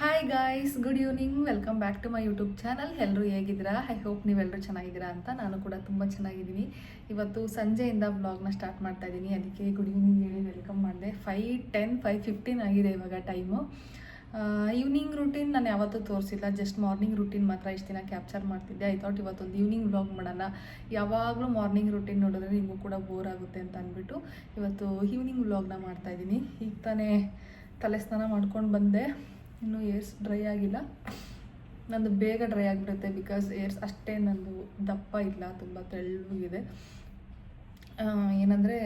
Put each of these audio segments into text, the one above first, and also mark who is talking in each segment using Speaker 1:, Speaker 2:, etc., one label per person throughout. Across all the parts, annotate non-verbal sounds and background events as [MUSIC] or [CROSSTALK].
Speaker 1: Hi guys good evening welcome back to my YouTube channel ಎಲ್ಲರೂ ಹೇಗಿದ್ದೀರಾ? I hope ನೀವೆಲ್ಲರೂ ಚೆನ್ನಾಗಿದ್ದೀರಾ ಅಂತ ನಾನು ಕೂಡ ತುಂಬ ಚೆನ್ನಾಗಿದ್ದೀನಿ. ಇವತ್ತು ಸಂಜೆಯಿಂದ ವ್ಲಾಗ್ನ ಸ್ಟಾರ್ಟ್ ಮಾಡ್ತಾ ಇದ್ದೀನಿ. ಅದಕ್ಕೆ ಗುಡ್ ಈವ್ನಿಂಗ್ ಹೇಳಿ ವೆಲ್ಕಮ್ ಮಾಡಿದೆ. ಫೈ ಟೆನ್ ಫೈವ್ ಫಿಫ್ಟೀನ್ ಆಗಿದೆ ಇವಾಗ ಟೈಮು ಈವ್ನಿಂಗ್ ರುಟೀನ್ ನಾನು ಯಾವತ್ತೂ ತೋರಿಸಿಲ್ಲ. ಜಸ್ಟ್ ಮಾರ್ನಿಂಗ್ ರುಟೀನ್ ಮಾತ್ರ ಇಷ್ಟು ದಿನ ಕ್ಯಾಪ್ಚರ್ ಮಾಡ್ತಿದ್ದೆ. ಐ ಥಾಟ್ ಇವತ್ತೊಂದು ಈವ್ನಿಂಗ್ ವ್ಲಾಗ್ ಮಾಡೋಣ. ಯಾವಾಗಲೂ ಮಾರ್ನಿಂಗ್ ರೂಟೀನ್ ನೋಡಿದ್ರೆ ನಿಮಗೂ ಕೂಡ ಬೋರ್ ಆಗುತ್ತೆ ಅಂತ ಅಂದ್ಬಿಟ್ಟು ಇವತ್ತು ಈವ್ನಿಂಗ್ ವ್ಲಾಗ್ನ ಮಾಡ್ತಾಯಿದ್ದೀನಿ ಈಗ ತಾನೇ ತಲೆ ಸ್ನಾನ ಮಾಡ್ಕೊಂಡು ಬಂದೆ. ಇನ್ನೂ ಏರ್ಸ್ ಡ್ರೈ ಆಗಿಲ್ಲ. ನಂದು ಬೇಗ ಡ್ರೈ ಆಗಿಬಿಡುತ್ತೆ ಬಿಕಾಸ್ ಏರ್ಸ್ ಅಷ್ಟೇ ನಂದು ದಪ್ಪ ಇಲ್ಲ, ತುಂಬ ತೆಳ್ಳಗಿದೆ. ಏನಂದರೆ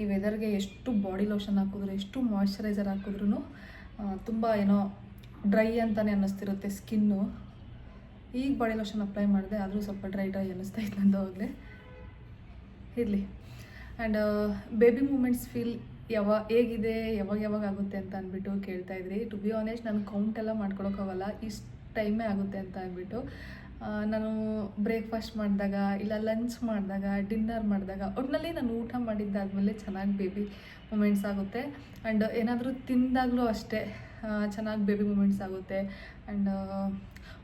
Speaker 1: ಈ ವೆದರ್ಗೆ ಎಷ್ಟು ಬಾಡಿ ಲೋಷನ್ ಹಾಕಿದ್ರು, ಎಷ್ಟು ಮಾಯಿಶ್ಚರೈಸರ್ ಹಾಕಿದ್ರು ತುಂಬ ಏನೋ ಡ್ರೈ ಅಂತಲೇ ಅನ್ನಿಸ್ತಿರುತ್ತೆ ಸ್ಕಿನ್ನು. ಈಗ ಬಾಡಿ ಲೋಷನ್ ಅಪ್ಲೈ ಮಾಡಿದೆ, ಆದರೂ ಸ್ವಲ್ಪ ಡ್ರೈ ಡ್ರೈ ಅನ್ನಿಸ್ತಾ ಇತ್ತು ನಂದು ಆಗಲೇ ಇರಲಿ. ಆ್ಯಂಡ್ ಬೇಬಿ ಮೂಮೆಂಟ್ಸ್ ಫೀಲ್ ಯಾವ ಹೇಗಿದೆ, ಯಾವಾಗ ಯಾವಾಗ ಆಗುತ್ತೆ ಅಂತ ಅಂದ್ಬಿಟ್ಟು ಕೇಳ್ತಾ ಇದ್ರಿ. ಟು ಬಿ ಆನೆಸ್ಟ್ ನಾನು ಕೌಂಟ್ ಎಲ್ಲ ಮಾಡ್ಕೊಳಕ್ಕಾಗಲ್ಲ ಇಷ್ಟು ಟೈಮೇ ಆಗುತ್ತೆ ಅಂತ ಅಂದ್ಬಿಟ್ಟು. ನಾನು ಬ್ರೇಕ್ಫಾಸ್ಟ್ ಮಾಡಿದಾಗ ಇಲ್ಲ ಲಂಚ್ ಮಾಡಿದಾಗ ಡಿನ್ನರ್ ಮಾಡಿದಾಗ ಒಟ್ಟಿನಲ್ಲಿ ನಾನು ಊಟ ಮಾಡಿದ್ದಾದಮೇಲೆ ಚೆನ್ನಾಗಿ ಬೇಬಿ ಮೂಮೆಂಟ್ಸ್ ಆಗುತ್ತೆ. ಆ್ಯಂಡ್ ಏನಾದರೂ ತಿಂದಾಗಲೂ ಅಷ್ಟೇ ಚೆನ್ನಾಗಿ ಬೇಬಿ ಮೂಮೆಂಟ್ಸ್ ಆಗುತ್ತೆ. ಆ್ಯಂಡ್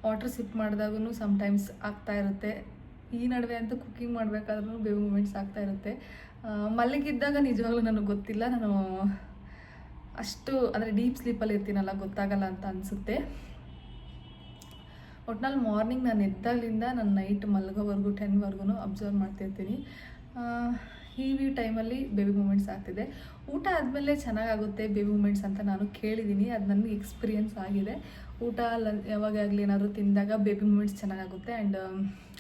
Speaker 1: ವಾಟ್ರ್ ಸಿಪ್ ಮಾಡಿದಾಗೂ ಸಮ್ಟೈಮ್ಸ್ ಆಗ್ತಾ ಇರುತ್ತೆ. ಈ ನಡುವೆ ಅಂತೂ ಕುಕ್ಕಿಂಗ್ ಮಾಡಬೇಕಾದ್ರೂ ಬೇಬಿ ಮೂಮೆಂಟ್ಸ್ ಆಗ್ತಾ ಇರುತ್ತೆ. ಮಲಗಿದ್ದಾಗ ನಿಜವಾಗ್ಲೂ ನನಗೆ ಗೊತ್ತಿಲ್ಲ. ನಾನು ಅಷ್ಟು, ಅಂದರೆ ಡೀಪ್ ಸ್ಲೀಪಲ್ಲಿ ಇರ್ತೀನಲ್ಲ, ಗೊತ್ತಾಗಲ್ಲ ಅಂತ ಅನಿಸುತ್ತೆ. ಒಟ್ನಲ್ಲಿ ಮಾರ್ನಿಂಗ್ ನಾನು ಎದ್ದಾಗಲಿಂದ ನಾನು ನೈಟ್ ಮಲಗೋವರೆಗೂ ಟೆನ್ವರೆಗೂ ಅಬ್ಸರ್ವ್ ಮಾಡ್ತಿರ್ತೀನಿ ಈ ಟೈಮಲ್ಲಿ ಬೇಬಿ ಮೂಮೆಂಟ್ಸ್ ಆಗ್ತಿದೆ. ಊಟ ಆದಮೇಲೆ ಚೆನ್ನಾಗಾಗುತ್ತೆ ಬೇಬಿ ಮೂಮೆಂಟ್ಸ್ ಅಂತ ನಾನು ಕೇಳಿದ್ದೀನಿ. ಅದು ನನಗೆ ಎಕ್ಸ್ಪೀರಿಯನ್ಸ್ ಆಗಿದೆ. ಊಟ ಲನ್ ಯಾವಾಗಾಗಲಿ ಏನಾದರೂ ತಿಂದಾಗ ಬೇಬಿ ಮೂಮೆಂಟ್ಸ್ ಚೆನ್ನಾಗಾಗುತ್ತೆ. ಆ್ಯಂಡ್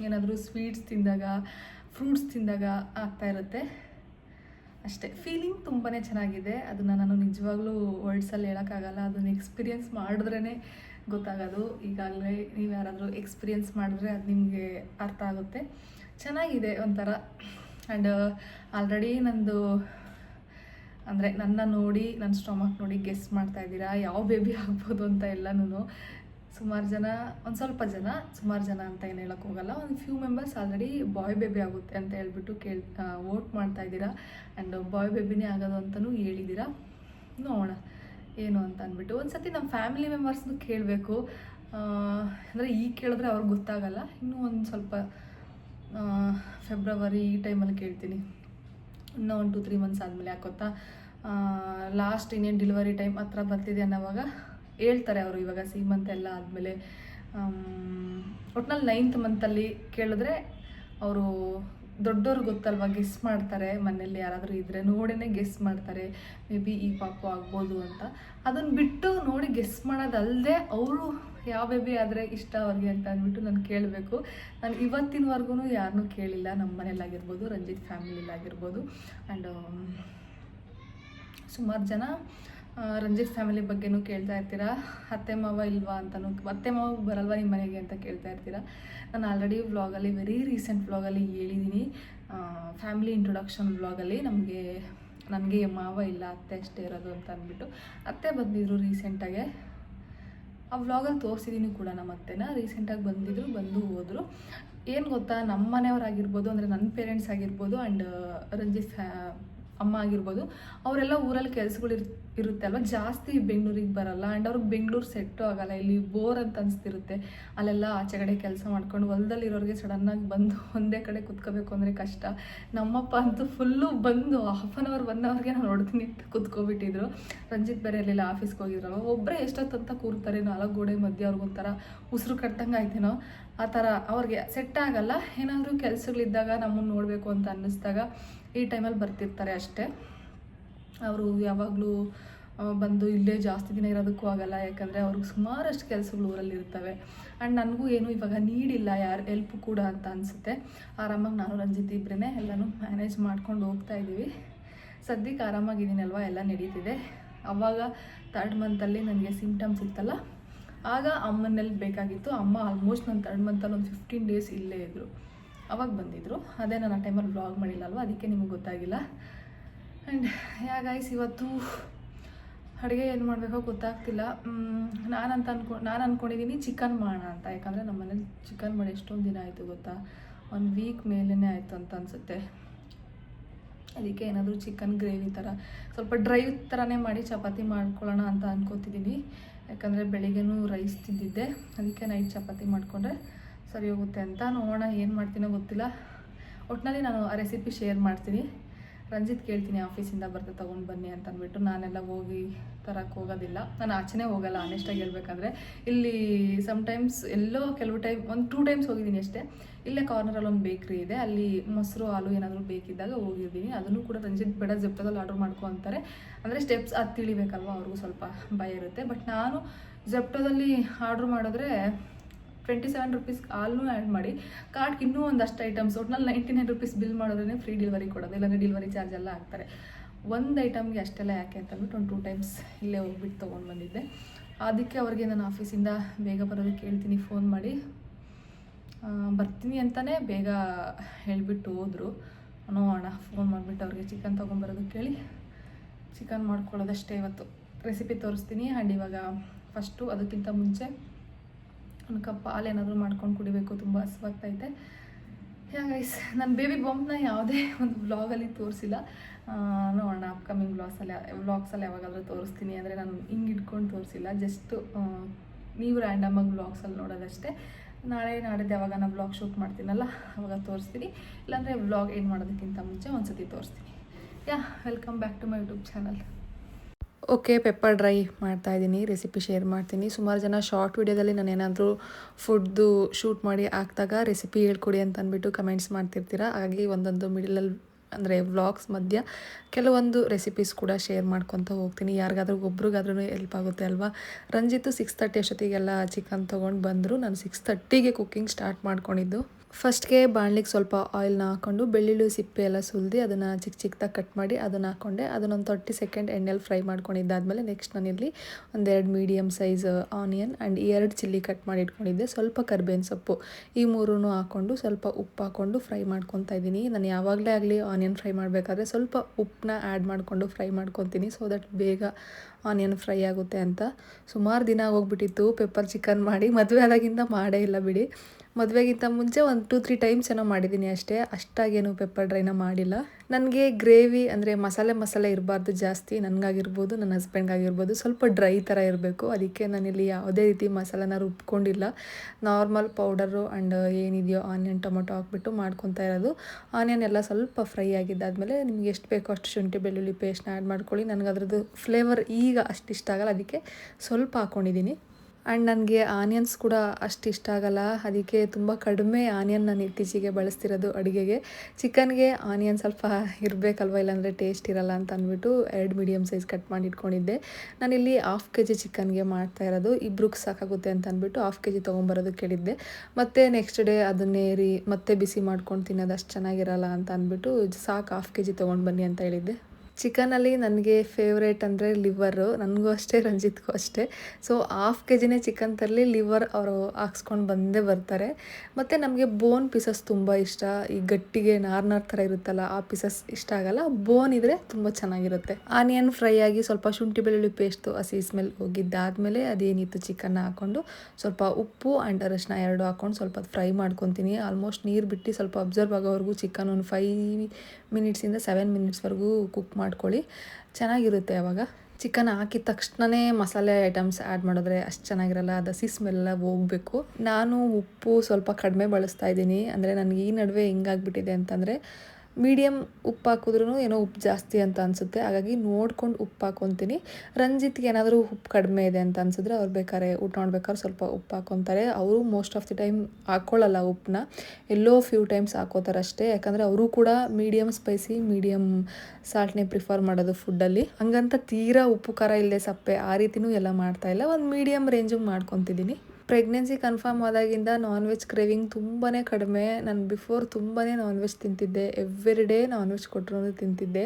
Speaker 1: ಏನಾದರೂ ಸ್ವೀಟ್ಸ್ ತಿಂದಾಗ ಫ್ರೂಟ್ಸ್ ತಿಂದಾಗ ಆಗ್ತಾ ಇರುತ್ತೆ. ಅಷ್ಟೇ. ಫೀಲಿಂಗ್ ತುಂಬಾ ಚೆನ್ನಾಗಿದೆ. ಅದನ್ನು ನಾನು ನಿಜವಾಗ್ಲೂ ವರ್ಡ್ಸಲ್ಲಿ ಹೇಳೋಕ್ಕಾಗಲ್ಲ. ಅದನ್ನು ಎಕ್ಸ್ಪೀರಿಯನ್ಸ್ ಮಾಡಿದ್ರೇ ಗೊತ್ತಾಗೋದು. ಈಗಾಗಲೇ ನೀವು ಯಾರಾದರೂ ಎಕ್ಸ್ಪೀರಿಯನ್ಸ್ ಮಾಡಿದ್ರೆ ಅದು ನಿಮಗೆ ಅರ್ಥ ಆಗುತ್ತೆ. ಚೆನ್ನಾಗಿದೆ ಒಂಥರ. ಆ್ಯಂಡ್ ಆಲ್ರೆಡಿ ನಂದು, ಅಂದರೆ ನನ್ನ ನೋಡಿ ನನ್ನ ಸ್ಟೊಮಕ್ ನೋಡಿ ಗೆಸ್ ಮಾಡ್ತಾ ಇದ್ದೀರಾ? ಯಾವ ಬೇಬಿ ಆಗ್ಬೋದು ಅಂತ ಎಲ್ಲನೂ ಸುಮಾರು ಜನ, ಒಂದು ಸ್ವಲ್ಪ ಜನ, ಸುಮಾರು ಜನ ಅಂತ ಏನು ಹೇಳೋಕ್ಕೆ ಹೋಗಲ್ಲ. ಒಂದು few members already boy baby ಆಗುತ್ತೆ ಅಂತ ಹೇಳ್ಬಿಟ್ಟು ಕೇಳ್ ವೋಟ್ ಮಾಡ್ತಾ ಇದ್ದೀರಾ. ಆ್ಯಂಡ್ ಬಾಯ್ ಬೇಬಿನೇ ಆಗೋದು ಅಂತಲೂ ಹೇಳಿದ್ದೀರಾ ನೋಡೋಣ ಏನು ಅಂತ ಅಂದ್ಬಿಟ್ಟು. ಒಂದು ಸತಿ ನಮ್ಮ ಫ್ಯಾಮಿಲಿ ಮೆಂಬರ್ಸ್ದು ಕೇಳಬೇಕು. ಅಂದರೆ ಈಗ ಕೇಳಿದ್ರೆ ಅವ್ರಿಗೆ ಗೊತ್ತಾಗಲ್ಲ. ಇನ್ನೂ ಒಂದು ಸ್ವಲ್ಪ ಫೆಬ್ರವರಿ ಈ ಟೈಮಲ್ಲಿ ಕೇಳ್ತೀನಿ. ಇನ್ನೂ ಒಂದು ಟು ತ್ರೀ ಮಂತ್ಸ್ ಆದಮೇಲೆ ಯಾಕೆ ಗೊತ್ತಾ? ಲಾಸ್ಟ್ ಇನ್ನೇನು ಡೆಲಿವರಿ ಟೈಮ್ ಹತ್ರ ಬರ್ತಿದೆ ಅನ್ನೋವಾಗ ಹೇಳ್ತಾರೆ ಅವರು ಇವಾಗ ಸೀಮಂತ್ ಎಲ್ಲ ಆದಮೇಲೆ ಒಟ್ನಲ್ಲಿ ನೈನ್ತ್ ಮಂತಲ್ಲಿ ಕೇಳಿದ್ರೆ ಅವರು ದೊಡ್ಡವ್ರು ಗೊತ್ತಲ್ವಾ ಗೆಸ್ ಮಾಡ್ತಾರೆ ಮನೇಲಿ ಯಾರಾದರೂ ಇದ್ದರೆ ನೋಡೇ ಗೆಸ್ ಮಾಡ್ತಾರೆ ಮೇ ಬಿ ಈ ಪಾಪು ಆಗ್ಬೋದು ಅಂತ. ಅದನ್ನು ಬಿಟ್ಟು ನೋಡಿ ಗೆಸ್ ಮಾಡೋದಲ್ಲದೆ ಅವರು ಯಾವ ಬೇಬಿ ಆದರೆ ಇಷ್ಟ ಅವ್ರಿಗೆ ಅಂತ ಅಂದ್ಬಿಟ್ಟು ನಾನು ಕೇಳಬೇಕು. ನಾನು ಇವತ್ತಿನವರೆಗೂ ಯಾರನ್ನೂ ಕೇಳಿಲ್ಲ ನಮ್ಮ ಮನೇಲಾಗಿರ್ಬೋದು ರಂಜಿತ್ ಫ್ಯಾಮಿಲಿಲಾಗಿರ್ಬೋದು ಆ್ಯಂಡ್ ಸುಮಾರು ಜನ ರಂಜಿತ್ ಫ್ಯಾಮಿಲಿ ಬಗ್ಗೆನೂ ಕೇಳ್ತಾ ಇರ್ತೀರಾ? ಅತ್ತೆ ಮಾವ ಇಲ್ವಾ ಅಂತಲೂ ಅತ್ತೆ ಮಾವ ಬರಲ್ವಾ ನಿಮ್ಮ ಮನೆಗೆ ಅಂತ ಕೇಳ್ತಾ ಇರ್ತೀರಾ? ನಾನು ಆಲ್ರೆಡಿ ವ್ಲಾಗಲ್ಲಿ ವೆರಿ ರೀಸೆಂಟ್ ವ್ಲಾಗಲ್ಲಿ ಹೇಳಿದ್ದೀನಿ ಫ್ಯಾಮಿಲಿ ಇಂಟ್ರೊಡಕ್ಷನ್ ವ್ಲಾಗಲ್ಲಿ ನಮಗೆ, ನನಗೆ ಮಾವ ಇಲ್ಲ, ಅತ್ತೆ ಅಷ್ಟೇ ಇರೋದು ಅಂತ ಅಂದ್ಬಿಟ್ಟು. ಅತ್ತೆ ಬಂದಿದ್ರು ರೀಸೆಂಟಾಗೆ ಆ ವ್ಲಾಗಲ್ಲಿ ತೋರಿಸಿದ್ದೀನಿ ಕೂಡ ನಮ್ಮ ಅತ್ತೆನ. ರೀಸೆಂಟಾಗಿ ಬಂದಿದ್ರು, ಬಂದು ಹೋದರು. ಏನು ಗೊತ್ತಾ ನಮ್ಮ ಮನೆಯವರಾಗಿರ್ಬೋದು, ಅಂದರೆ ನನ್ನ ಪೇರೆಂಟ್ಸ್ ಆಗಿರ್ಬೋದು ಆ್ಯಂಡ್ ರಂಜಿತ್ ಫ್ಯಾ ಅಮ್ಮ ಆಗಿರ್ಬೋದು, ಅವರೆಲ್ಲ ಊರಲ್ಲಿ ಕೆಲಸಗಳು ಇರ್ ಇರುತ್ತೆ ಅಲ್ವಾ? ಜಾಸ್ತಿ ಬೆಂಗಳೂರಿಗೆ ಬರಲ್ಲ. ಆ್ಯಂಡ್ ಅವ್ರಿಗೆ ಬೆಂಗಳೂರು ಸೆಟ್ಟು ಆಗಲ್ಲ. ಇಲ್ಲಿ ಬೋರ್ ಅಂತ ಅನಿಸ್ತಿರುತ್ತೆ. ಅಲ್ಲೆಲ್ಲ ಆಚೆ ಕಡೆ ಕೆಲಸ ಮಾಡ್ಕೊಂಡು ಹೊಲದಲ್ಲಿರೋರಿಗೆ ಸಡನ್ನಾಗಿ ಬಂದು ಒಂದೇ ಕಡೆ ಕುತ್ಕೋಬೇಕು ಅಂದರೆ ಕಷ್ಟ. ನಮ್ಮಪ್ಪ ಅಂತೂ ಫುಲ್ಲು ಬಂದು ಹಾಫ್ ಆನ್ ಅವರ್ ಒನ್ ಅವರ್ಗೆ ನಾನು ನೋಡ್ತೀನಿ ಅಂತ ಕುತ್ಕೊಬಿಟ್ಟಿದ್ರು. ರಂಜಿತ್ ಬೇರೆ ಇರಲಿಲ್ಲ ಆಫೀಸ್ಗೆ ಹೋಗಿದ್ರಲ್ಲ ಒಬ್ಬರೇ ಎಷ್ಟೊತ್ತಂತ ಕೂರ್ತಾರೆ ನಾಲ್ಕು ಗೋಡೆ ಮಧ್ಯೆ ಅವ್ರಿಗೊಂಥರ ಉಸಿರು ಕಟ್ಟಂಗೆ ಆಯ್ತೇನೋ? ಆ ಥರ ಅವ್ರಿಗೆ ಸೆಟ್ ಆಗಲ್ಲ. ಏನಾದರೂ ಕೆಲಸಗಳಿದ್ದಾಗ ನಮ್ಮನ್ನು ನೋಡಬೇಕು ಅಂತ ಅನ್ನಿಸ್ದಾಗ ಈ ಟೈಮಲ್ಲಿ ಬರ್ತಿರ್ತಾರೆ ಅಷ್ಟೇ. ಅವರು ಯಾವಾಗಲೂ ಬಂದು ಇಲ್ಲೇ ಜಾಸ್ತಿ ದಿನ ಇರೋದಕ್ಕೂ ಆಗಲ್ಲ. ಯಾಕಂದರೆ ಅವ್ರಿಗೆ ಸುಮಾರಷ್ಟು ಕೆಲಸಗಳು ಊರಲ್ಲಿ ಇರ್ತವೆ. ಆ್ಯಂಡ್ ನನಗೂ ಏನು ಇವಾಗ ನೀಡಿಲ್ಲ ಯಾರು ಹೆಲ್ಪ್ ಕೂಡ ಅಂತ ಅನಿಸುತ್ತೆ. ಆರಾಮಾಗಿ ನಾನು, ರಂಜಿತ್ ಇಬ್ಬರೇ ಎಲ್ಲನೂ ಮ್ಯಾನೇಜ್ ಮಾಡ್ಕೊಂಡು ಹೋಗ್ತಾ ಇದ್ದೀವಿ ಸದ್ಯಕ್ಕೆ ಆರಾಮಾಗಿದ್ದೀನಲ್ವಾ ಎಲ್ಲ ನಡೀತಿದೆ. ಅವಾಗ ತರ್ಡ್ ಮಂತಲ್ಲಿ ನನಗೆ ಸಿಂಪ್ಟಮ್ಸ್ ಇತ್ತಲ್ಲ? ಆಗ ಅಮ್ಮನಲ್ಲಿ ಬೇಕಾಗಿತ್ತು. ಅಮ್ಮ ಆಲ್ಮೋಸ್ಟ್ ನನ್ನ ತರ್ಡ್ ಮಂತಲ್ಲಿ ಒಂದು ಫಿಫ್ಟೀನ್ ಡೇಸ್ ಇಲ್ಲೇ ಇದ್ದರು ಅವಾಗ ಬಂದಿದ್ದರು ಅದೇ ನಾನು ಆ ಟೈಮಲ್ಲಿ ಬ್ಲಾಗ್ ಮಾಡಿಲ್ಲ ಅಲ್ವಾ ಅದಕ್ಕೆ ನಿಮಗೆ ಗೊತ್ತಾಗಿಲ್ಲ. ಆ್ಯಂಡ್ ಯಾ ಗೈಸ್ ಇವತ್ತು ಅಡುಗೆ ಏನು ಮಾಡಬೇಕೋ ಗೊತ್ತಾಗ್ತಿಲ್ಲ. ನಾನಂತ ಅನ್ಕೊ, ನಾನು ಅಂದ್ಕೊಂಡಿದ್ದೀನಿ ಚಿಕನ್ ಮಾಡೋಣ ಅಂತ. ಯಾಕಂದರೆ ನಮ್ಮ ಮನೇಲಿ ಚಿಕನ್ ಮಾಡಿ ಎಷ್ಟೊಂದು ದಿನ ಆಯಿತು ಗೊತ್ತಾ? ಒಂದು ವೀಕ್ ಮೇಲೇ ಆಯಿತು ಅಂತ ಅನಿಸುತ್ತೆ. ಅದಕ್ಕೆ ಏನಾದರೂ ಚಿಕನ್ ಗ್ರೇವಿ ಥರ ಸ್ವಲ್ಪ ಡ್ರೈ ಥರನೇ ಮಾಡಿ ಚಪಾತಿ ಮಾಡ್ಕೊಳ್ಳೋಣ ಅಂತ ಅಂದ್ಕೋತಿದ್ದೀನಿ ಯಾಕಂದರೆ ಬೆಳಿಗ್ಗೆನೂ ರೈಸ್ ತಿಂದಿದ್ದೆ. ಅದಕ್ಕೆ ನೈಟ್ ಚಪಾತಿ ಮಾಡಿಕೊಂಡ್ರೆ ಸರಿ ಹೋಗುತ್ತೆ ಅಂತ. ನೋಡೋಣ ಏನು ಮಾಡ್ತೀನೋ ಗೊತ್ತಿಲ್ಲ. ಒಟ್ಟಿನಲ್ಲಿ ನಾನು ಆ ರೆಸಿಪಿ ಶೇರ್ ಮಾಡ್ತೀನಿ. ರಂಜಿತ್ ಕೇಳ್ತೀನಿ ಆಫೀಸಿಂದ ಬರ್ತಾ ತೊಗೊಂಡು ಬನ್ನಿ ಅಂತ ಅಂದ್ಬಿಟ್ಟು ನಾನೆಲ್ಲ ಹೋಗಿ ತರಕ್ಕೆ ಹೋಗೋದಿಲ್ಲ. ನಾನು ಆಚೆನೇ ಹೋಗಲ್ಲ ಆನೆಸ್ಟಾಗಿ ಹೇಳ್ಬೇಕಾದ್ರೆ. ಇಲ್ಲಿ ಸಮ್ಟೈಮ್ಸ್ ಎಲ್ಲೋ ಕೆಲವು ಟೈಮ್ ಒಂದು ಟೂ ಟೈಮ್ಸ್ ಹೋಗಿದ್ದೀನಿ ಅಷ್ಟೇ. ಇಲ್ಲೇ ಕಾರ್ನರಲ್ಲಿ ಒಂದು ಬೇಕ್ರಿ ಇದೆ, ಅಲ್ಲಿ ಮೊಸರು, ಹಾಲು ಏನಾದರೂ ಬೇಕಿದ್ದಾಗ ಹೋಗಿದ್ದೀನಿ ಅದನ್ನು ಕೂಡ ರಂಜಿತ್ ಬೇಡ ಜೆಪ್ಟೋದಲ್ಲಿ ಆರ್ಡರ್ ಮಾಡ್ಕೊತಾರೆ ಅಂದರೆ ಸ್ಟೆಪ್ಸ್ ಅದು ತಿಳಿಬೇಕಲ್ವ, ಅವ್ರಿಗೂ ಸ್ವಲ್ಪ ಭಯ ಇರುತ್ತೆ. ಬಟ್ ನಾನು ಜೆಪ್ಟೋದಲ್ಲಿ ಆರ್ಡ್ರ್ ಮಾಡಿದ್ರೆ ಟ್ವೆಂಟಿ ಸೆವೆನ್ ರುಪೀಸ್ ಆಲ್ನೂ ಆ್ಯಡ್ ಮಾಡಿ ಕಾರ್ಡ್ಗೆ ಇನ್ನೂ ಒಂದಷ್ಟು ಐಟಮ್ಸ್ ಒಟ್ನಲ್ಲಿ ನೈಂಟಿ ನೈನ್ ರುಪೀಸ್ ಬಿಲ್ ಮಾಡೋದ್ರೇ ಫ್ರೀ ಡೆಲಿವರಿ ಕೊಡೋದು. ಇಲ್ಲಾಂದರೆ ಡೆಲಿವರಿ ಚಾರ್ಜ್ ಎಲ್ಲ ಹಾಕ್ತಾರೆ. ಒಂದು ಐಟಮ್ಗೆ ಅಷ್ಟೆಲ್ಲ ಯಾಕೆ ಅಂತಂದ್ಬಿಟ್ಟು ಒಂದು ಟೂ ಟೈಮ್ಸ್ ಇಲ್ಲೇ ಹೋಗ್ಬಿಟ್ಟು ತೊಗೊಂಡು ಬಂದಿದ್ದೆ. ಅದಕ್ಕೆ ಅವ್ರಿಗೆ ನಾನು ಆಫೀಸಿಂದ ಬೇಗ ಬರೋದು ಕೇಳ್ತೀನಿ ಫೋನ್ ಮಾಡಿ. ಬರ್ತೀನಿ ಅಂತಲೇ ಬೇಗ ಹೇಳಿಬಿಟ್ಟು ಹೋದರು. ನೋಡೋಣ ಫೋನ್ ಮಾಡಿಬಿಟ್ಟು ಅವ್ರಿಗೆ ಚಿಕನ್ ತೊಗೊಂಬರೋದಕ್ಕೆ ಕೇಳಿ. ಚಿಕನ್ ಮಾಡ್ಕೊಳ್ಳೋದಷ್ಟೇ ಇವತ್ತು. ರೆಸಿಪಿ ತೋರಿಸ್ತೀನಿ. ಆ್ಯಂಡ್ ಇವಾಗ ಫಸ್ಟು ಅದಕ್ಕಿಂತ ಮುಂಚೆ ಒಂದು ಕಪ್ ಹಾಲು ಏನಾದರೂ ಮಾಡ್ಕೊಂಡು ಕುಡಿಬೇಕು, ತುಂಬ ಹಸಿವಾಗ್ತೈತೆ. ಗೈಸ್ ನನ್ನ ಬೇಬಿ ಬಂಪ್ನ ಯಾವುದೇ ಒಂದು ವ್ಲಾಗಲ್ಲಿ ತೋರಿಸಿಲ್ಲ. ನೋಡೋಣ ಅಪ್ಕಮಿಂಗ್ ವ್ಲಾಗ್ಸಲ್ಲಿ ವ್ಲಾಗ್ಸಲ್ಲಿ ಯಾವಾಗಾದರೂ ತೋರಿಸ್ತೀನಿ ಅಂದರೆ ನಾನು ಹಿಂಗೆ ಇಟ್ಕೊಂಡು ತೋರಿಸಿಲ್ಲ. ಜಸ್ಟ್ ನೀವು ರ್ಯಾಂಡಮಾಗಿ ವ್ಲಾಗ್ಸಲ್ಲಿ ನೋಡೋದಷ್ಟೇ. ನಾಳೆ, ನಾಡಿದ್ದು ಯಾವಾಗ ನಾನು ವ್ಲಾಗ್ ಶೂಟ್ ಮಾಡ್ತೀನಲ್ಲ, ಅವಾಗ ತೋರಿಸ್ತೀನಿ. ಇಲ್ಲಾಂದರೆ ವ್ಲಾಗ್ ಏನು ಮಾಡೋದಕ್ಕಿಂತ ಮುಂಚೆ ಒಂದು ಸತಿ ತೋರಿಸ್ತೀನಿ. Yeah welcome back to my YouTube channel okay pepper dry ಮಾಡ್ತಾ ಇದ್ದೀನಿ ರೆಸಿಪಿ ಶೇರ್ ಮಾಡ್ತೀನಿ. ಸುಮಾರು ಜನ ಶಾರ್ಟ್ ವೀಡಿಯೋದಲ್ಲಿ ನಾನು ಏನಾದರೂ ಫುಡ್ದು ಶೂಟ್ ಮಾಡಿ ಹಾಕ್ದಾಗ ರೆಸಿಪಿ ಹೇಳ್ಕೊಡಿ ಅಂತ ಅಂದ್ಬಿಟ್ಟು ಕಮೆಂಟ್ಸ್ ಮಾಡ್ತಿರ್ತೀರ? ಹಾಗಾಗಿ ಒಂದೊಂದು ಮಿಡಲಲ್ಲಿ ಅಂದರೆ ವ್ಲಾಗ್ಸ್ ಮಧ್ಯ ಕೆಲವೊಂದು ರೆಸಿಪೀಸ್ ಕೂಡ ಶೇರ್ ಮಾಡ್ಕೊತ ಹೋಗ್ತೀನಿ. ಯಾರಿಗಾದ್ರೂ ಒಬ್ರಿಗಾದ್ರೂ ಹೆಲ್ಪ್ ಆಗುತ್ತೆ ಅಲ್ವಾ? ರಂಜಿತ್ತು ಸಿಕ್ಸ್ ತರ್ಟಿ ಅಷ್ಟೊತ್ತಿಗೆಲ್ಲ ಚಿಕನ್ ತೊಗೊಂಡು ಬಂದರು. ನಾನು ಸಿಕ್ಸ್ ತರ್ಟಿಗೆ ಕುಕ್ಕಿಂಗ್ ಸ್ಟಾರ್ಟ್ ಮಾಡ್ಕೊಂಡಿದ್ದು. ಫಸ್ಟ್ಗೆ ಬಾಣಲಿಗೆ ಸ್ವಲ್ಪ ಆಯಿಲ್ನ ಹಾಕ್ಕೊಂಡು ಬೆಳ್ಳುಳ್ಳಿ ಸಿಪ್ಪೆ ಎಲ್ಲ ಸುಲಿದು ಅದನ್ನು ಚಿಕ್ಕ ಚಿಕ್ಕದಾಗಿ ಕಟ್ ಮಾಡಿ ಅದನ್ನು ಹಾಕ್ಕೊಂಡೆ ಅದನ್ನೊಂದು ತರ್ಟಿ ಸೆಕೆಂಡ್ ಎಣ್ಣೆಲಿ ಫ್ರೈ ಮಾಡ್ಕೊಂಡಿದ್ದಾದಮೇಲೆ ನೆಕ್ಸ್ಟ್ ನಾನಿಲ್ಲಿ ಒಂದೆರಡು ಮೀಡಿಯಮ್ ಸೈಜ್ ಆನಿಯನ್ ಆ್ಯಂಡ್ ಎರಡು ಚಿಲ್ಲಿ ಕಟ್ ಮಾಡಿ ಇಟ್ಕೊಂಡಿದ್ದೆ. ಸ್ವಲ್ಪ ಕರ್ಬೇವಿನ ಸೊಪ್ಪು ಈ ಮೂರೂ ಹಾಕ್ಕೊಂಡು ಸ್ವಲ್ಪ ಉಪ್ಪು ಹಾಕ್ಕೊಂಡು ಫ್ರೈ ಮಾಡ್ಕೊತಾ ಇದ್ದೀನಿ. ನಾನು ಯಾವಾಗಲೇ ಆಗಲಿ ಆನಿಯನ್ ಫ್ರೈ ಮಾಡಬೇಕಾದ್ರೆ ಸ್ವಲ್ಪ ಉಪ್ಪನ್ನ ಆ್ಯಡ್ ಮಾಡಿಕೊಂಡು ಫ್ರೈ ಮಾಡ್ಕೊತೀನಿ ಸೊ ದಟ್ ಬೇಗ ಆನಿಯನ್ ಫ್ರೈ ಆಗುತ್ತೆ ಅಂತ. ಸುಮಾರು ದಿನ ಹೋಗ್ಬಿಟ್ಟಿತ್ತು ಪೆಪ್ಪರ್ ಚಿಕನ್ ಮಾಡಿ ಮದುವೆ ಆದಾಗಿಂದ ಮಾಡೇ ಇಲ್ಲ ಬಿಡಿ. ಮದುವೆಗಿಂತ ಮುಂಚೆ ಒಂದು ಟೂ ತ್ರೀ ಟೈಮ್ಸ್ ಏನೋ ಮಾಡಿದ್ದೀನಿ ಅಷ್ಟೇ. ಅಷ್ಟಾಗೇನು ಪೆಪ್ಪರ್ ಡ್ರೈನ ಮಾಡಿಲ್ಲ. ನನಗೆ ಗ್ರೇವಿ ಅಂದರೆ ಮಸಾಲೆ ಮಸಾಲೆ ಇರಬಾರ್ದು ಜಾಸ್ತಿ. ನನಗಾಗಿರ್ಬೋದು ನನ್ನ ಹಸ್ಬೆಂಡ್ಗಾಗಿರ್ಬೋದು ಸ್ವಲ್ಪ ಡ್ರೈ ಥರ ಇರಬೇಕು. ಅದಕ್ಕೆ ನಾನಿಲ್ಲಿ ಯಾವುದೇ ರೀತಿ ಮಸಾಲೆನ ರುಬ್ಕೊಂಡಿಲ್ಲ. ನಾರ್ಮಲ್ ಪೌಡರು ಆ್ಯಂಡ್ ಏನಿದೆಯೋ ಆನಿಯನ್ ಟೊಮೊಟೊ ಹಾಕ್ಬಿಟ್ಟು ಮಾಡ್ಕೊತಾ ಇರೋದು. ಆನಿಯನ್ ಎಲ್ಲ ಸ್ವಲ್ಪ ಫ್ರೈ ಆಗಿದ್ದಾದಮೇಲೆ ನಿಮ್ಗೆ ಎಷ್ಟು ಬೇಕೋ ಅಷ್ಟು ಶುಂಠಿ, ಬೆಳ್ಳುಳ್ಳಿ ಪೇಸ್ಟ್ನ ಆ್ಯಡ್ ಮಾಡ್ಕೊಳ್ಳಿ. ನನಗೆ ಅದರದ್ದು ಫ್ಲೇವರ್ ಈಗ ಅಷ್ಟು ಇಷ್ಟ ಆಗಲ್ಲ. ಅದಕ್ಕೆ ಸ್ವಲ್ಪ ಹಾಕ್ಕೊಂಡಿದ್ದೀನಿ ಆ್ಯಂಡ್ ನನಗೆ ಆನಿಯನ್ಸ್ ಕೂಡ ಅಷ್ಟು ಇಷ್ಟ ಆಗಲ್ಲ. ಅದಕ್ಕೆ ತುಂಬ ಕಡಿಮೆ ಆನಿಯನ್ ನಾನು ಇತ್ತೀಚೆಗೆ ಬಳಸ್ತಿರೋದು ಅಡುಗೆಗೆ. ಚಿಕನ್ಗೆ ಆನಿಯನ್ ಸ್ವಲ್ಪ ಇರಬೇಕಲ್ವ, ಇಲ್ಲಾಂದರೆ ಟೇಸ್ಟ್ ಇರಲ್ಲ ಅಂತ ಅಂದ್ಬಿಟ್ಟು ಎರಡು ಮೀಡಿಯಮ್ ಸೈಜ್ ಕಟ್ ಮಾಡಿ ಇಟ್ಕೊಂಡಿದ್ದೆ. ನಾನಿಲ್ಲಿ ಹಾಫ್ ಕೆ ಜಿ ಚಿಕನ್ಗೆ ಮಾಡ್ತಾ ಇರೋದು. ಇಬ್ರಿಗೆ ಸಾಕಾಗುತ್ತೆ ಅಂತ ಅಂದ್ಬಿಟ್ಟು ಹಾಫ್ ಕೆ ಜಿ ತೊಗೊಂಬರೋದು ಕೇಳಿದ್ದೆ. ಮತ್ತು ನೆಕ್ಸ್ಟ್ ಡೇ ಅದನ್ನೇ ರೀ, ಮತ್ತೆ ಬಿಸಿ ಮಾಡ್ಕೊಂಡು ತಿನ್ನೋದು ಅಷ್ಟು ಚೆನ್ನಾಗಿರಲ್ಲ ಅಂತ ಅಂದ್ಬಿಟ್ಟು, ಸಾಕು ಹಾಫ್ ಕೆ ಜಿ ತೊಗೊಂಡು ಬನ್ನಿ ಅಂತ ಹೇಳಿದ್ದೆ. ಚಿಕನಲ್ಲಿ ನನಗೆ ಫೇವ್ರೇಟ್ ಅಂದರೆ ಲಿವರು ನನಗೂ ಅಷ್ಟೇ, ರಂಜಿತ್ಗೂ ಅಷ್ಟೇ. ಸೊ ಹಾಫ್ ಕೆ ಜಿನೇ ಚಿಕನ್ ತರಲಿ ಲಿವರ್ ಅವರು ಹಾಕ್ಸ್ಕೊಂಡು ಬಂದೇ ಬರ್ತಾರೆ. ಮತ್ತು ನಮಗೆ ಬೋನ್ ಪೀಸಸ್ ತುಂಬ ಇಷ್ಟ. ಈ ಗಟ್ಟಿಗೆ ನಾರ್ ನಾರ್ ಥರ ಇರುತ್ತಲ್ಲ, ಆ ಪೀಸಸ್ ಇಷ್ಟ ಆಗಲ್ಲ. ಬೋನ್ ಇದ್ದರೆ ತುಂಬ ಚೆನ್ನಾಗಿರುತ್ತೆ. ಆನಿಯನ್ ಫ್ರೈ ಆಗಿ ಸ್ವಲ್ಪ ಶುಂಠಿ, ಬೆಳ್ಳುಳ್ಳಿ ಪೇಸ್ಟು ಹಸಿ ಸ್ಮೆಲ್ ಹೋಗಿದ್ದಾದಮೇಲೆ ಅದೇನಿತ್ತು ಚಿಕನ್ನ ಹಾಕ್ಕೊಂಡು ಸ್ವಲ್ಪ ಉಪ್ಪು ಆ್ಯಂಡ್ ಅರಶಿನ ಎರಡು ಹಾಕ್ಕೊಂಡು ಸ್ವಲ್ಪ ಫ್ರೈ ಮಾಡ್ಕೊತೀನಿ. ಆಲ್ಮೋಸ್ಟ್ ನೀರು ಬಿಟ್ಟು ಸ್ವಲ್ಪ ಅಬ್ಸರ್ವ್ ಆಗೋವರೆಗೂ ಚಿಕನ್ ಒಂದು ಫೈವ್ ಮಿನಿಟ್ಸಿಂದ ಸೆವೆನ್ ಮಿನಿಟ್ಸ್ವರೆಗೂ ಕುಕ್ ಮಾಡ್ಕೊಳ್ಳಿ. ಚೆನ್ನಾಗಿರುತ್ತೆ ಅವಾಗ. ಚಿಕನ್ ಹಾಕಿದ ತಕ್ಷಣವೇ ಮಸಾಲೆ ಐಟಮ್ಸ್ ಆ್ಯಡ್ ಮಾಡಿದ್ರೆ ಅಷ್ಟು ಚೆನ್ನಾಗಿರಲ್ಲ, ಅದು ಹಸಿ ಸ್ಮೆಲ್ಲ ಹೋಗಬೇಕು. ನಾನು ಉಪ್ಪು ಸ್ವಲ್ಪ ಕಡಿಮೆ ಬಳಸ್ತಾ ಇದ್ದೀನಿ. ಅಂದರೆ ನನಗೆ ಈ ನಡುವೆ ಹಿಂಗಾಗ್ಬಿಟ್ಟಿದೆ ಅಂತಂದರೆ ಮೀಡಿಯಮ್ ಉಪ್ಪು ಹಾಕಿದ್ರೂ ಏನೋ ಉಪ್ಪು ಜಾಸ್ತಿ ಅಂತ ಅನಿಸುತ್ತೆ. ಹಾಗಾಗಿ ನೋಡ್ಕೊಂಡು ಉಪ್ಪು ಹಾಕೊತೀನಿ ರಂಜಿತ್ಗೆ ಏನಾದರೂ ಉಪ್ಪು ಕಡಿಮೆ ಇದೆ ಅಂತ ಅನ್ಸಿದ್ರೆ ಅವ್ರು ಬೇಕಾದ್ರೆ ಊಟ ಮಾಡ್ಬೇಕಾದ್ರೆ ಸ್ವಲ್ಪ ಉಪ್ಪು ಹಾಕೊತಾರೆ ಅವರು ಮೋಸ್ಟ್ ಆಫ್ ದಿ ಟೈಮ್ ಹಾಕ್ಕೊಳ್ಳಲ್ಲ ಉಪ್ಪನ್ನ ಎಲ್ಲೋ ಫ್ಯೂ ಟೈಮ್ಸ್ ಹಾಕೋತಾರೆ ಅಷ್ಟೇ. ಯಾಕಂದರೆ ಅವರು ಕೂಡ ಮೀಡಿಯಮ್ ಸ್ಪೈಸಿ ಮೀಡಿಯಮ್ ಸಾಲ್ಟ್ನೇ ಪ್ರಿಫರ್ ಮಾಡೋದು ಫುಡ್ಡಲ್ಲಿ ಹಂಗಂತ ತೀರಾ ಉಪ್ಪು ಖಾರ ಇಲ್ಲದೆ ಸಪ್ಪೆ ಆ ರೀತಿಯೂ ಎಲ್ಲ ಮಾಡ್ತಾಯಿಲ್ಲ ಒಂದು ಮೀಡಿಯಮ್ ರೇಂಜಿಗೆ ಮಾಡ್ಕೊತಿದ್ದೀನಿ. ಪ್ರೆಗ್ನೆನ್ಸಿ ಕನ್ಫರ್ಮ್ ಆದಾಗಿಂದ ನಾನ್ ವೆಜ್ ಕ್ರೇವಿಂಗ್ ತುಂಬಾ ಕಡಿಮೆ. ನಾನು ಬಿಫೋರ್ ತುಂಬಾ ನಾನ್ ವೆಜ್ ತಿಂತಿದ್ದೆ. ಎವ್ರಿ ಡೇ ನಾನ್ ವೆಜ್ ಕೊಟ್ಟರು ತಿಂತಿದ್ದೆ.